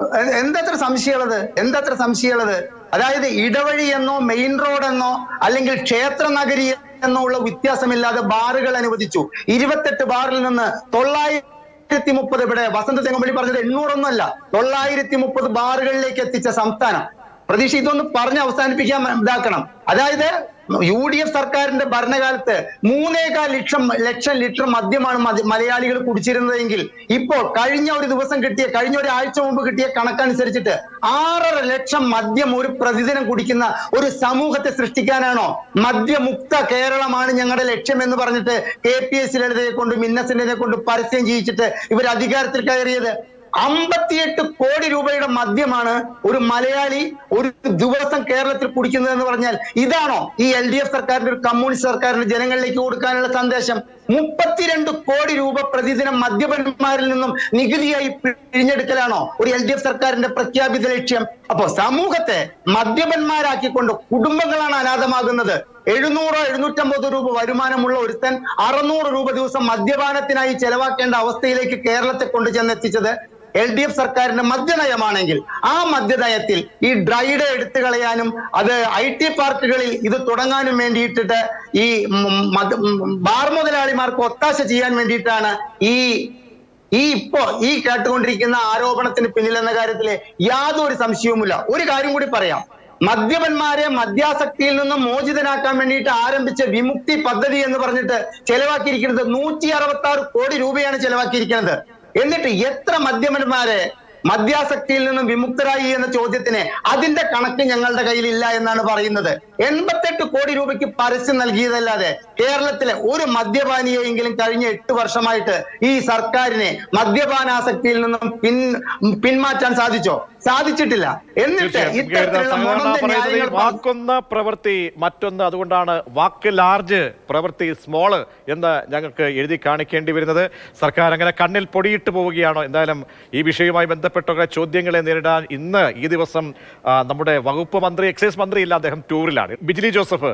എ- എന്തത്ര സംശയമുള്ളത്? എന്തത്ര സംശയമുള്ളത്? അതായത് ഇടവഴി എന്നോ മെയിൻ റോഡ് എന്നോ അല്ലെങ്കിൽ ക്ഷേത്ര നഗരി എന്നോ ഉള്ള വ്യത്യാസമില്ലാതെ ബാറുകൾ അനുവദിച്ചു. ഇരുപത്തെട്ട് ബാറിൽ നിന്ന് തൊള്ളായിരത്തി മുപ്പത് ഇവിടെ വസന്ത തെങ്ങമ്പള്ളി പറഞ്ഞത് എണ്ണൂറൊന്നും അല്ല തൊള്ളായിരത്തി മുപ്പത് ബാറുകളിലേക്ക് എത്തിച്ച സംസ്ഥാനം. പ്രതീക്ഷ ഇതൊന്ന് പറഞ്ഞ് അവസാനിപ്പിക്കാൻ ഇതാക്കണം. അതായത് യു ഡി എഫ് സർക്കാരിന്റെ ഭരണകാലത്ത് മൂന്നേകാൽ ലക്ഷം ലക്ഷം ലിറ്റർ മദ്യമാണ് മദ്യ- മലയാളികൾ കുടിച്ചിരുന്നതെങ്കിൽ ഇപ്പോൾ കഴിഞ്ഞ ഒരു ദിവസം കിട്ടിയ കഴിഞ്ഞ ഒരു ആഴ്ച മുമ്പ് കിട്ടിയ കണക്കനുസരിച്ചിട്ട് ആറര ലക്ഷം മദ്യം ഒരു പ്രതിദിനം കുടിക്കുന്ന ഒരു സമൂഹത്തെ സൃഷ്ടിക്കാനാണോ? മദ്യമുക്ത കേരളമാണ് ഞങ്ങളുടെ ലക്ഷ്യം എന്ന് പറഞ്ഞിട്ട് കെ പി എസ് ലളിതയെ കൊണ്ട് മിന്നസിനെ കൊണ്ട് പരസ്യം ചെയ്യിച്ചിട്ട് ഇവർ അധികാരത്തിൽ കയറിയത്. അമ്പത്തിയെട്ട് കോടി രൂപയുടെ മദ്യമാണ് ഒരു മലയാളി ഒരു ദിവസം കേരളത്തിൽ കുടിക്കുന്നത് എന്ന് പറഞ്ഞാൽ ഇതാണോ ഈ എൽ ഡി എഫ് സർക്കാരിന്റെ ഒരു കമ്മ്യൂണിസ്റ്റ് സർക്കാരിന്റെ ജനങ്ങളിലേക്ക് കൊടുക്കാനുള്ള സന്ദേശം? മുപ്പത്തിരണ്ട് കോടി രൂപ പ്രതിദിനം മദ്യപന്മാരിൽ നിന്നും നികുതിയായി പിഴിഞ്ഞെടുക്കലാണോ ഒരു എൽ ഡി എഫ് സർക്കാരിന്റെ പ്രഖ്യാപിത ലക്ഷ്യം? അപ്പോ സമൂഹത്തെ മദ്യപന്മാരാക്കിക്കൊണ്ട് കുടുംബങ്ങളാണ് അനാഥമാകുന്നത്. എഴുന്നൂറോ എഴുന്നൂറ്റമ്പത് രൂപ വരുമാനമുള്ള ഒരുത്തൻ അറുന്നൂറ് രൂപ ദിവസം മദ്യപാനത്തിനായി ചെലവാക്കേണ്ട അവസ്ഥയിലേക്ക് കേരളത്തെ കൊണ്ടു ചെന്നെത്തിച്ചത് എൽ ഡി എഫ് സർക്കാരിന്റെ മദ്യനയമാണെങ്കിൽ ആ മദ്യനയത്തിൽ ഈ ഡ്രൈഡ് എടുത്തു കളയാനും അത് ഐ ടി പാർക്കുകളിൽ ഇത് തുടങ്ങാനും വേണ്ടിയിട്ടിട്ട് ഈ ബാർ മുതലാളിമാർക്ക് ഒത്താശ ചെയ്യാൻ വേണ്ടിയിട്ടാണ് ഈ ഈ ഇപ്പോ ഈ കേട്ടുകൊണ്ടിരിക്കുന്ന ആരോപണത്തിന് പിന്നിലെന്ന കാര്യത്തിൽ യാതൊരു സംശയവുമില്ല. ഒരു കാര്യം കൂടി പറയാം. മദ്യപന്മാരെ മദ്യാസക്തിയിൽ നിന്നും മോചിതനാക്കാൻ വേണ്ടിയിട്ട് ആരംഭിച്ച വിമുക്തി പദ്ധതി എന്ന് പറഞ്ഞിട്ട് ചെലവാക്കിയിരിക്കുന്നത് നൂറ്റി അറുപത്തി ആറ് കോടി രൂപയാണ് ചെലവാക്കിയിരിക്കുന്നത്. എന്നിട്ട് എത്ര മദ്യപന്മാരെ മദ്യാസക്തിയിൽ നിന്നും വിമുക്തരായി എന്ന ചോദ്യത്തിന് അതിന്റെ കണക്ക് ഞങ്ങളുടെ കയ്യിൽ ഇല്ല എന്നാണ് പറയുന്നത്. എൺപത്തെട്ട് കോടി രൂപയ്ക്ക് പരസ്യം നൽകിയതല്ലാതെ കേരളത്തിലെ ഒരു മദ്യപാനിയെങ്കിലും കഴിഞ്ഞ എട്ട് വർഷമായിട്ട് ഈ സർക്കാരിനെ മദ്യപാനാസക്തിയിൽ നിന്നും പിൻ പിന്മാറ്റാൻ സാധിച്ചോ? സാധിച്ചിട്ടില്ല. എന്നിട്ട്. ഇത്തരത്തിലുള്ള വാക്കൊന്ന് പ്രവൃത്തി മറ്റൊന്ന് അതുകൊണ്ടാണ് വാക്ക് ലാർജ് പ്രവൃത്തി സ്മോൾ എന്ന് ഞങ്ങൾക്ക് എഴുതി കാണിക്കേണ്ടി വരുന്നത്. സർക്കാർ അങ്ങനെ കണ്ണിൽ പൊടിയിട്ട് പോവുകയാണോ? എന്തായാലും ഈ വിഷയവുമായി ബന്ധപ്പെട്ട ചോദ്യങ്ങളെ നേരിടാൻ ഇന്ന് ഈ ദിവസം നമ്മുടെ വകുപ്പ് മന്ത്രി എക്സൈസ് മന്ത്രി ഇല്ല അദ്ദേഹം ടൂറിലാണ്. ബിജിലി ജോസഫ്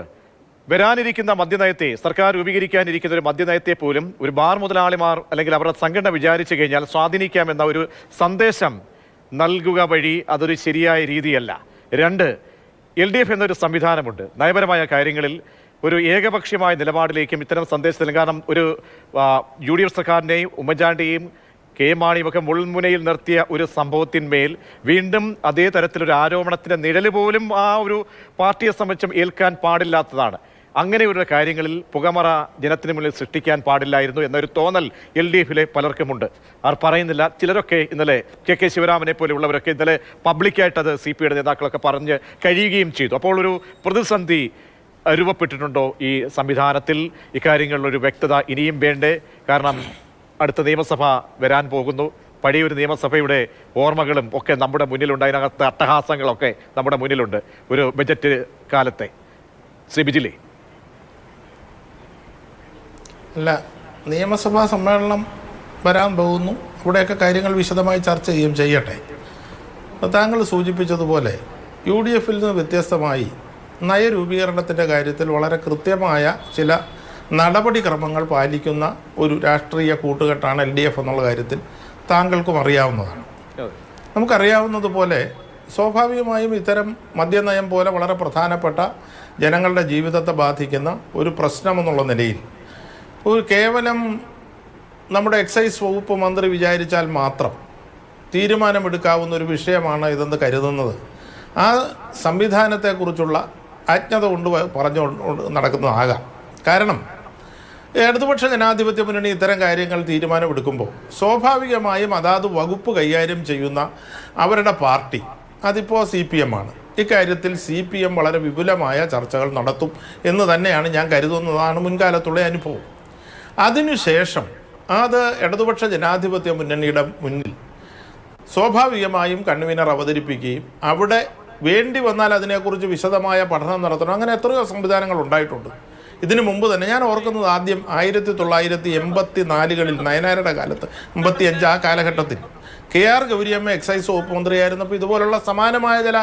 വരാനിരിക്കുന്ന മദ്യനയത്തെ സർക്കാർ രൂപീകരിക്കാനിരിക്കുന്ന ഒരു മദ്യനയത്തെ പോലും ഒരു ബാർ മുതലാളിമാർ അല്ലെങ്കിൽ അവരുടെ സംഘടന വിചാരിച്ചു കഴിഞ്ഞാൽ സ്വാധീനിക്കാമെന്ന ഒരു സന്ദേശം നൽകുക വഴി അതൊരു ശരിയായ രീതിയല്ല. രണ്ട് എൽ ഡി എഫ് എന്നൊരു സംവിധാനമുണ്ട്. നയപരമായ കാര്യങ്ങളിൽ ഒരു ഏകപക്ഷീയമായ നിലപാടിലേക്കും ഇത്തരം സന്ദേശം നൽകാനും ഒരു യു ഡി എഫ് സർക്കാരിനെയും ഉമ്മൻചാണ്ടിയെയും കെ എം മാണിയും ഒക്കെ മുൾമുനയിൽ നിർത്തിയ ഒരു സംഭവത്തിന്മേൽ വീണ്ടും അതേ തരത്തിലൊരു ആരോപണത്തിന്റെ നിഴൽ പോലും ആ ഒരു പാർട്ടിയെ സംബന്ധിച്ചും ഏൽക്കാൻ പാടില്ലാത്തതാണ്. അങ്ങനെയുള്ള കാര്യങ്ങളിൽ പുകമറ ജനത്തിന് മുന്നിൽ സൃഷ്ടിക്കാൻ പാടില്ലായിരുന്നു എന്നൊരു തോന്നൽ എൽ ഡി എഫിലെ പലർക്കുമുണ്ട്. അവർ പറയുന്നില്ല ചിലരൊക്കെ ഇന്നലെ കെ കെ ശിവരാമനെ പോലെയുള്ളവരൊക്കെ ഇന്നലെ പബ്ലിക്കായിട്ട് അത് സി പി ഐയുടെ നേതാക്കളൊക്കെ പറഞ്ഞ് കഴിയുകയും ചെയ്തു. അപ്പോൾ ഒരു പ്രതിസന്ധി രൂപപ്പെട്ടിട്ടുണ്ടോ ഈ സംവിധാനത്തിൽ? ഇക്കാര്യങ്ങളിലൊരു വ്യക്തത ഇനിയും വേണ്ടേ? കാരണം അടുത്ത നിയമസഭ വരാൻ പോകുന്നു. പഴയൊരു നിയമസഭയുടെ ഓർമ്മകളും ഒക്കെ നമ്മുടെ മുന്നിലുണ്ട്. അതിനകത്ത് അട്ടഹാസങ്ങളൊക്കെ നമ്മുടെ മുന്നിലുണ്ട്. ഒരു ബജറ്റ് കാലത്തെ. ശ്രീ ബിജിലി. അല്ല നിയമസഭാ സമ്മേളനം വരാൻ പോകുന്നു. ഇവിടെയൊക്കെ കാര്യങ്ങൾ വിശദമായി ചർച്ച ചെയ്യും ചെയ്യട്ടെ. താങ്കൾ സൂചിപ്പിച്ചതുപോലെ യു ഡി എഫിൽ നിന്ന് വ്യത്യസ്തമായി നയരൂപീകരണത്തിന്റെ കാര്യത്തിൽ വളരെ കൃത്യമായ ചില നടപടിക്രമങ്ങൾ പാലിക്കുന്ന ഒരു രാഷ്ട്രീയ കൂട്ടുകെട്ടാണ് എൽ ഡി എഫ് എന്നുള്ള കാര്യത്തിൽ താങ്കൾക്കും അറിയാവുന്നതാണ്. നമുക്കറിയാവുന്നതുപോലെ സ്വാഭാവികമായും ഇത്തരം മദ്യനയം പോലെ വളരെ പ്രധാനപ്പെട്ട ജനങ്ങളുടെ ജീവിതത്തെ ബാധിക്കുന്ന ഒരു പ്രശ്നമെന്നുള്ള നിലയിൽ ഒരു കേവലം നമ്മുടെ എക്സൈസ് വകുപ്പ് മന്ത്രി വിചാരിച്ചാൽ മാത്രം തീരുമാനമെടുക്കാവുന്ന ഒരു വിഷയമാണ് ഇതെന്ന് കരുതുന്നത്. ആ സംവിധാനത്തെക്കുറിച്ചുള്ള അജ്ഞത കൊണ്ട് പറഞ്ഞു നടക്കുന്നതാകാം. കാരണം ഇടതുപക്ഷ ജനാധിപത്യ മുന്നണി ഇത്തരം കാര്യങ്ങൾ തീരുമാനമെടുക്കുമ്പോൾ സ്വാഭാവികമായും അതാത് വകുപ്പ് കൈകാര്യം ചെയ്യുന്ന അവരുടെ പാർട്ടി അതിപ്പോൾ സി പി എം ആണ്. ഇക്കാര്യത്തിൽ സി പി എം വളരെ വിപുലമായ ചർച്ചകൾ നടത്തും എന്ന് തന്നെയാണ് ഞാൻ കരുതുന്നതാണ് മുൻകാലത്തുള്ള അനുഭവം. അതിനുശേഷം അത് ഇടതുപക്ഷ ജനാധിപത്യ മുന്നണിയുടെ മുന്നിൽ സ്വാഭാവികമായും കൺവീനർ അവതരിപ്പിക്കുകയും അവിടെ വേണ്ടി വന്നാൽ അതിനെക്കുറിച്ച് വിശദമായ പഠനം നടത്തണം. അങ്ങനെ എത്രയോ സംവിധാനങ്ങൾ ഉണ്ടായിട്ടുണ്ട്. ഇതിനു മുമ്പ് തന്നെ ഞാൻ ഓർക്കുന്നത് ആദ്യം ആയിരത്തി തൊള്ളായിരത്തി എൺപത്തി നാലുകളിൽ നയനാരുടെ കാലത്ത് എൺപത്തി അഞ്ച് ആ കാലഘട്ടത്തിൽ. കെ ആർ ഗൗരിയമ്മ എക്സൈസ് വകുപ്പ് മന്ത്രിയായിരുന്നപ്പോൾ ഇതുപോലുള്ള സമാനമായ ചില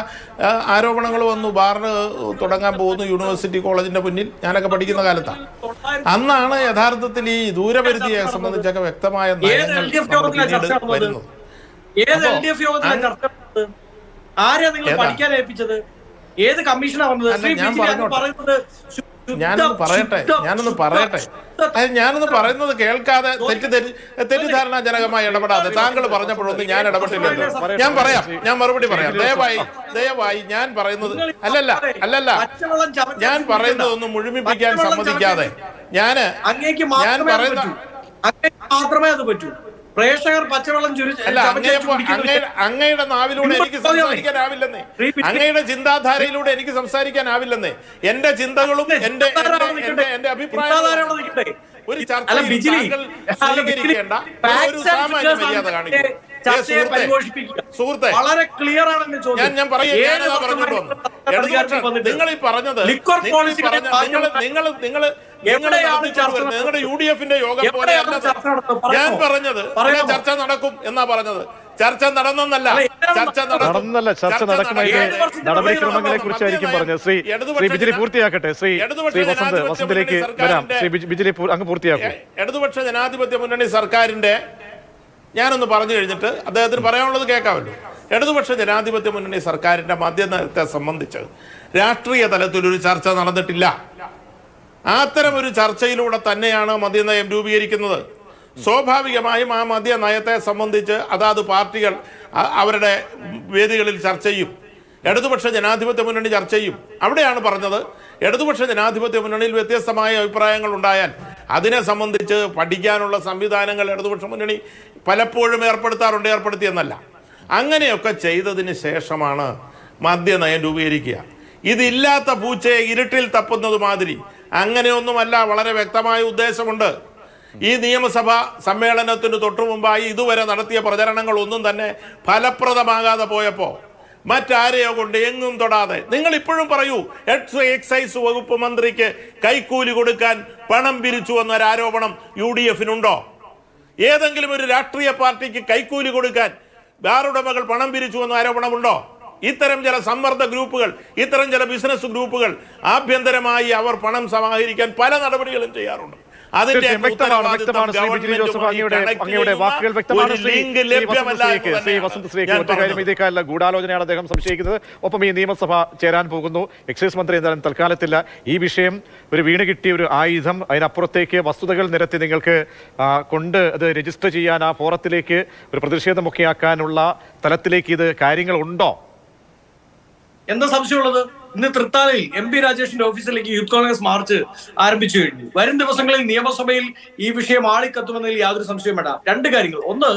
ആരോപണങ്ങൾ വന്നു. ബാറിന് തുടങ്ങാൻ പോകുന്നു യൂണിവേഴ്സിറ്റി കോളേജിന്റെ മുന്നിൽ. ഞാനൊക്കെ പഠിക്കുന്ന കാലത്താണ് അന്നാണ് യഥാർത്ഥത്തിൽ ഈ ദൂരപരിധിയെ സംബന്ധിച്ചൊക്കെ വ്യക്തമായ നയങ്ങൾ വരുന്നത്. ഏത് എൽ ഡി എഫ് യോഗത്തിലാണ് അങ്ങ് ചർച്ച ആരെയാ നിങ്ങൾ പഠിക്കാൻ ഏൽപ്പിച്ചത്? ഏത് കമ്മീഷനാ വന്നത്? ശ്രീ ഞാൻ ബിജിലി അങ്ങ് പറഞ്ഞോട്ടെ. പറയുന്നത് ശു- ശുദ്ധ- ഞാനൊന്ന് പറയട്ടെ ഞാനൊന്ന് പറയട്ടെ. ഞാനൊന്ന് പറയുന്നത് കേൾക്കാതെ തെറ്റിദ്ധരി തെറ്റിദ്ധാരണാജനകമായി ഇടപെടാതെ താങ്കൾ പറഞ്ഞപ്പോഴൊന്നും ഞാൻ ഇടപെട്ടില്ലല്ലോ. ഞാൻ പറയാം ഞാൻ മറുപടി പറയാം. ദയവായി ദയവായി ഞാൻ പറയുന്നത് അല്ലല്ല അല്ലല്ല. ഞാൻ പറയുന്നത് പറയുന്നതൊന്നും മുഴുമിപ്പിക്കാൻ സമ്മതിക്കാതെ. ഞാൻ ഞാൻ പറയുന്ന മാത്രമേ അത് പറ്റൂ. പ്രേക്ഷകർ പച്ചവെള്ളം അല്ല അങ്ങയുടെ നാവിലൂടെ എനിക്ക് സംസാരിക്കാനാവില്ലെന്നേ. അങ്ങയുടെ ചിന്താധാരയിലൂടെ എനിക്ക് സംസാരിക്കാനാവില്ലെന്നേ. എന്റെ ചിന്തകളും എന്റെ എന്റെ അഭിപ്രായം ഒരു ചർച്ച സ്വീകരിക്കേണ്ട ഒരു സാമാന്യ മര്യാദ കാണിക്കും ചർച്ചയെ പരിപോഷിപ്പിക്കുക. വളരെ ക്ലിയർ ആണ് എന്റെ ചോദ്യം നിങ്ങൾ ഈ പറഞ്ഞത് ലിക്വർ നിങ്ങൾ നിങ്ങൾ എവിടെയാണ് നിങ്ങളുടെ യു ഡി എഫിന്റെ യോഗം പോലെ? ഞാൻ പറഞ്ഞത് ചർച്ച നടക്കും എന്നാ പറഞ്ഞത്. ചർച്ച നടന്നെന്നല്ല. ചർച്ച നടന്നല്ല ചർച്ച നടപടിക്രമങ്ങളെ കുറിച്ചായിരിക്കും പറഞ്ഞത്. ശ്രീ ശ്രീ ബിജിലി പൂർത്തിയാക്കട്ടെ. ശ്രീ ശ്രീ വസന്ത് വസന്തിലേക്ക് വരാം. ശ്രീ ബിജിലി അങ്ങ് പൂർത്തിയാക്കും. ഇടതുപക്ഷ ജനാധിപത്യ മുന്നണി സർക്കാരിന്റെ ഞാനൊന്ന് പറഞ്ഞു കഴിഞ്ഞിട്ട് അദ്ദേഹത്തിന് പറയാനുള്ളത് കേൾക്കാമല്ലോ. ഇടതുപക്ഷ ജനാധിപത്യ മുന്നണി സർക്കാരിന്റെ മദ്യനയത്തെ സംബന്ധിച്ച് രാഷ്ട്രീയ തലത്തിലൊരു ചർച്ച നടന്നിട്ടില്ല. അത്തരം ഒരു ചർച്ചയിലൂടെ തന്നെയാണ് മദ്യനയം രൂപീകരിക്കുന്നത്. സ്വാഭാവികമായും ആ മദ്യനയത്തെ സംബന്ധിച്ച് അതാത് പാർട്ടികൾ അവരുടെ വേദികളിൽ ചർച്ച ചെയ്യും. ഇടതുപക്ഷ ജനാധിപത്യ മുന്നണി ചർച്ച ചെയ്യും. അവിടെയാണ് പറഞ്ഞത് ഇടതുപക്ഷ ജനാധിപത്യ മുന്നണിയിൽ വ്യത്യസ്തമായ അഭിപ്രായങ്ങൾ ഉണ്ടായാൽ അതിനെ സംബന്ധിച്ച് പഠിക്കാനുള്ള സംവിധാനങ്ങൾ ഇടതുപക്ഷ മുന്നണി പലപ്പോഴും ഏർപ്പെടുത്താറുണ്ട് ഏർപ്പെടുത്തിയെന്നല്ല. അങ്ങനെയൊക്കെ ചെയ്തതിന് ശേഷമാണ് മദ്യനയം രൂപീകരിക്കുക. ഇതില്ലാത്ത പൂച്ചയെ ഇരുട്ടിൽ തപ്പുന്നത് മാതിരി. അങ്ങനെയൊന്നുമല്ല വളരെ വ്യക്തമായ ഉദ്ദേശമുണ്ട്. ഈ നിയമസഭാ സമ്മേളനത്തിന് തൊട്ടു മുമ്പായി ഇതുവരെ നടത്തിയ പ്രചരണങ്ങൾ ഒന്നും തന്നെ ഫലപ്രദമാകാതെ പോയപ്പോൾ മറ്റാരെയോ കൊണ്ട് എങ്ങും തൊടാതെ. നിങ്ങൾ ഇപ്പോഴും പറയൂ എക്സ് എക്സൈസ് വകുപ്പ് മന്ത്രിക്ക് കൈക്കൂലി കൊടുക്കാൻ പണം പിരിച്ചു എന്നൊരു ആരോപണം യു ഡി എഫിനുണ്ടോ ഏതെങ്കിലും ഒരു രാഷ്ട്രീയ പാർട്ടിക്ക് കൈക്കൂലി കൊടുക്കാൻ ബാറുടമകൾ പണം പിരിച്ചു എന്ന ആരോപണമുണ്ടോ? ഇത്തരം ചില സമ്മർദ്ദ ഗ്രൂപ്പുകൾ ഇത്തരം ചില ബിസിനസ് ഗ്രൂപ്പുകൾ ആഭ്യന്തരമായി അവർ പണം സമാഹരിക്കാൻ പല നടപടികളും ചെയ്യാറുണ്ട്. അതിന്റെ വ്യക്തമാണ് വ്യക്തമാണ് ശ്രീ ബിജിലി ജോസഫ് അങ്ങയുടെ അങ്ങയുടെ വാക്കുകൾ വ്യക്തമാണ്. കാര്യം ഗൂഢാലോചനയാണ് അദ്ദേഹം സംശയിക്കുന്നത്. ഒപ്പം ഈ നിയമസഭ ചേരാൻ പോകുന്നു. എക്സൈസ് മന്ത്രി എന്തായാലും തൽക്കാലത്തില്ല. ഈ വിഷയം ഒരു വീണ് കിട്ടിയ ഒരു ആയുധം. അതിനപ്പുറത്തേക്ക് വസ്തുതകൾ നിരത്തി നിങ്ങൾക്ക് കൊണ്ട് അത് രജിസ്റ്റർ ചെയ്യാൻ ആ ഫോറത്തിലേക്ക് ഒരു പ്രതിഷേധമൊക്കെ ആക്കാനുള്ള തലത്തിലേക്ക് ഇത് കാര്യങ്ങൾ ഉണ്ടോ എന്താ സംശയമുള്ളത്? ഇന്ന് തൃത്താലയിൽ എം പി രാജേഷിന്റെ ഓഫീസിലേക്ക് യൂത്ത് കോൺഗ്രസ് മാർച്ച് ആരംഭിച്ചു കഴിഞ്ഞു. വരും ദിവസങ്ങളിൽ നിയമസഭയിൽ ഈ വിഷയം ആളിക്കത്തുമെന്നതിൽ യാതൊരു സംശയം വേണ്ട. രണ്ട് കാര്യങ്ങൾ. ഒന്ന്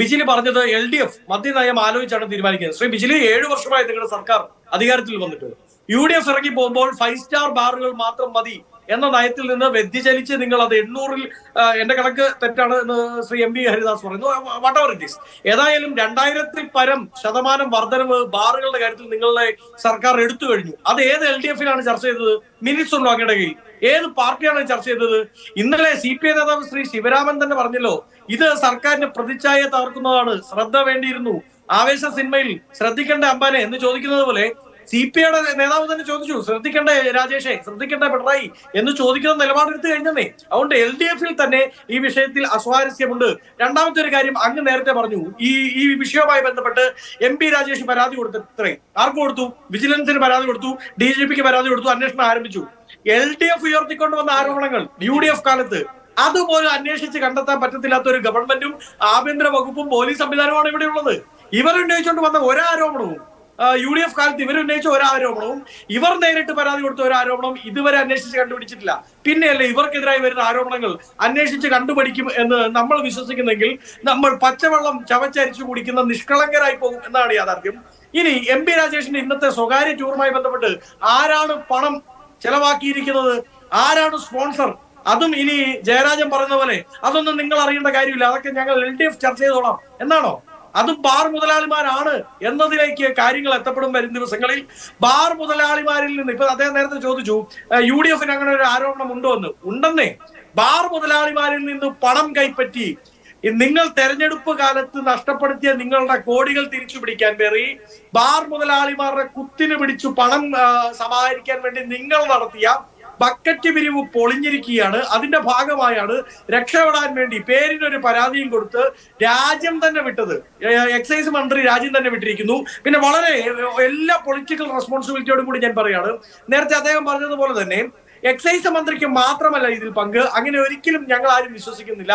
ബിജിലി പറഞ്ഞത് എൽ ഡി എഫ് മദ്യനയം ആലോചിച്ചാണ് തീരുമാനിക്കുന്നത്. ശ്രീ ബിജിലി ഏഴു വർഷമായി നിങ്ങളുടെ സർക്കാർ അധികാരത്തിൽ വന്നിട്ട് യു ഡി എഫ് ഇറങ്ങി പോകുമ്പോൾ ഫൈവ് സ്റ്റാർ ബാറുകൾ മാത്രം മതി എന്ന നയത്തിൽ നിന്ന് വ്യതിചലിച്ച് നിങ്ങൾ അത് എണ്ണൂറിൽ എന്റെ കണക്ക് തെറ്റാണ് എന്ന് ശ്രീ എം വി ഹരിദാസ് പറയുന്നു. വാട്ട് എവർ ഇറ്റ് ഈസ് ഏതായാലും രണ്ടായിരത്തിൽ പരം ശതമാനം വർധനവ് ബാറുകളുടെ കാര്യത്തിൽ നിങ്ങളുടെ സർക്കാർ എടുത്തു കഴിഞ്ഞു. അത് ഏത് എൽ ഡി എഫിലാണ് ചർച്ച ചെയ്തത്? മിനിറ്റ്സ് ഉണ്ടോ അങ്ങയുടെ കയ്യിൽ. ഏത് പാർട്ടിയാണ് ചർച്ച ചെയ്തത്? ഇന്നലെ സി പി ഐ നേതാവ് ശ്രീ ശിവരാമൻ തന്നെ പറഞ്ഞല്ലോ ഇത് സർക്കാരിന്റെ പ്രതിച്ഛായ തകർക്കുന്നതാണ്. ശ്രദ്ധ വേണ്ടിയിരുന്നു. ആവേശ സിനിമയിൽ ശ്രദ്ധിക്കേണ്ട അമ്പാനെ എന്ന് ചോദിക്കുന്നത് പോലെ സി പി ഐയുടെ നേതാവ് തന്നെ ചോദിച്ചു ശ്രദ്ധിക്കണ്ടേ രാജേഷേ ശ്രദ്ധിക്കേണ്ട പിണറായി? എന്ന് ചോദിക്കുന്ന നിലപാടെടുത്ത് കഴിഞ്ഞതേ അതുകൊണ്ട് എൽ ഡി എഫിൽ തന്നെ ഈ വിഷയത്തിൽ അസ്വാരസ്യമുണ്ട്. രണ്ടാമത്തെ ഒരു കാര്യം അങ്ങ് നേരത്തെ പറഞ്ഞു. ഈ ഈ വിഷയവുമായി ബന്ധപ്പെട്ട് എം പി രാജേഷ് പരാതി കൊടുത്തത്രേ. ആർക്ക് കൊടുത്തു? വിജിലൻസിന് പരാതി കൊടുത്തു ഡി ജി പിക്ക് പരാതി കൊടുത്തു അന്വേഷണം ആരംഭിച്ചു. എൽ ഡി എഫ് ഉയർത്തിക്കൊണ്ട് വന്ന ആരോപണങ്ങൾ യു ഡി എഫ് കാലത്ത് അതുപോലും അന്വേഷിച്ച് കണ്ടെത്താൻ പറ്റത്തില്ലാത്ത ഒരു ഗവൺമെന്റും ആഭ്യന്തര വകുപ്പും പോലീസ് സംവിധാനമാണ് ഇവിടെ ഉള്ളത് ഇവർ ഉന്നയിച്ചുകൊണ്ട് വന്ന ഒരാരോപണവും യു ഡി എഫ് കാലത്ത് ഇവർ ഉന്നയിച്ച ഒരാരോപണവും ഇവർ നേരിട്ട് പരാതി കൊടുത്ത ഒരു ആരോപണം ഇതുവരെ അന്വേഷിച്ച് കണ്ടുപിടിച്ചിട്ടില്ല. പിന്നെയല്ലേ ഇവർക്കെതിരായി വരുന്ന ആരോപണങ്ങൾ അന്വേഷിച്ച് കണ്ടുപിടിക്കും എന്ന് നമ്മൾ വിശ്വസിക്കുന്നെങ്കിൽ നമ്മൾ പച്ചവെള്ളം ചവച്ചരിച്ചു കുടിക്കുന്ന നിഷ്കളങ്കരായി പോകും എന്നാണ് യാഥാർത്ഥ്യം. ഇനി എം പി രാജേഷിന്റെ ഇന്നത്തെ സ്വകാര്യ ടൂറുമായി ബന്ധപ്പെട്ട് ആരാണ് പണം ചെലവാക്കിയിരിക്കുന്നത്? ആരാണ് സ്പോൺസർ? അതും ഇനി ജയരാജൻ പറഞ്ഞ പോലെ അതൊന്നും നിങ്ങൾ അറിയേണ്ട കാര്യമില്ല. അതൊക്കെ ഞങ്ങൾ എൽ ഡി എഫ് ചർച്ച ചെയ്തോളാം. എന്നാണോ? അതും ബാർ മുതലാളിമാരാണ് എന്നതിലേക്ക് കാര്യങ്ങൾ എത്തപ്പെടും വരും ദിവസങ്ങളിൽ. ബാർ മുതലാളിമാരിൽ നിന്ന് ഇപ്പൊ അദ്ദേഹം നേരത്തെ ചോദിച്ചു യു ഡി എഫിന് അങ്ങനെ ഒരു ആരോപണം ഉണ്ടോ എന്ന്. ഉണ്ടെന്നേ. ബാർ മുതലാളിമാരിൽ നിന്ന് പണം കൈപ്പറ്റി നിങ്ങൾ തെരഞ്ഞെടുപ്പ് കാലത്ത് നഷ്ടപ്പെടുത്തിയ നിങ്ങളുടെ കോടികൾ തിരിച്ചു പിടിക്കാൻ പേറി ബാർ മുതലാളിമാരുടെ കുത്തിന് പിടിച്ചു പണം സമാഹരിക്കാൻ വേണ്ടി നിങ്ങൾ നടത്തിയ ബക്കറ്റ് പിരിവ് പൊളിഞ്ഞിരിക്കുകയാണ്. അതിന്റെ ഭാഗമായാണ് രക്ഷപ്പെടാൻ വേണ്ടി പേരിനൊരു പരാതിയും കൊടുത്ത് രാജ്യം തന്നെ വിട്ടത്. എക്സൈസ് മന്ത്രി രാജ്യം തന്നെ വിട്ടിരിക്കുന്നു. പിന്നെ വളരെ എല്ലാ പൊളിറ്റിക്കൽ റെസ്പോൺസിബിലിറ്റിയോടും കൂടി ഞാൻ പറയാണ്. നേരത്തെ അദ്ദേഹം പറഞ്ഞതുപോലെ തന്നെ എക്സൈസ് മന്ത്രിക്ക് മാത്രമല്ല ഇതിൽ പങ്ക്. അങ്ങനെ ഒരിക്കലും ഞങ്ങൾ ആരും വിശ്വസിക്കുന്നില്ല.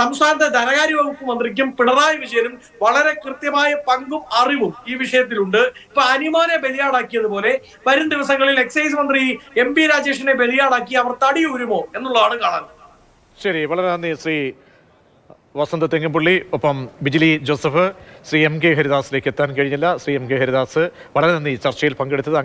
സംസ്ഥാനത്തെ ധനകാര്യ വകുപ്പ് മന്ത്രിക്കും പിണറായി വിജയനും വളരെ കൃത്യമായ പങ്കും അറിവും ഈ വിഷയത്തിലുണ്ട്. ഇപ്പൊ അനിമാനെ ബലിയാടാക്കിയതുപോലെ വരും ദിവസങ്ങളിൽ എക്സൈസ് മന്ത്രി എം പി രാജേഷിനെ ബലിയാടാക്കി അവർ തടിയൂരുമോ എന്നുള്ളതാണ് കാണാൻ. ശരി വളരെ നന്ദി ശ്രീ വസന്ത തെങ്ങുപുള്ളി ഒപ്പം Bijili Joseph Shri M K ഹരിദാസിലേക്ക് എത്താൻ കഴിഞ്ഞില്ല. ശ്രീ എം കെ ഹരിദാസ് വളരെ നന്ദി ചർച്ചയിൽ പങ്കെടുത്തത്. അങ്ങനെ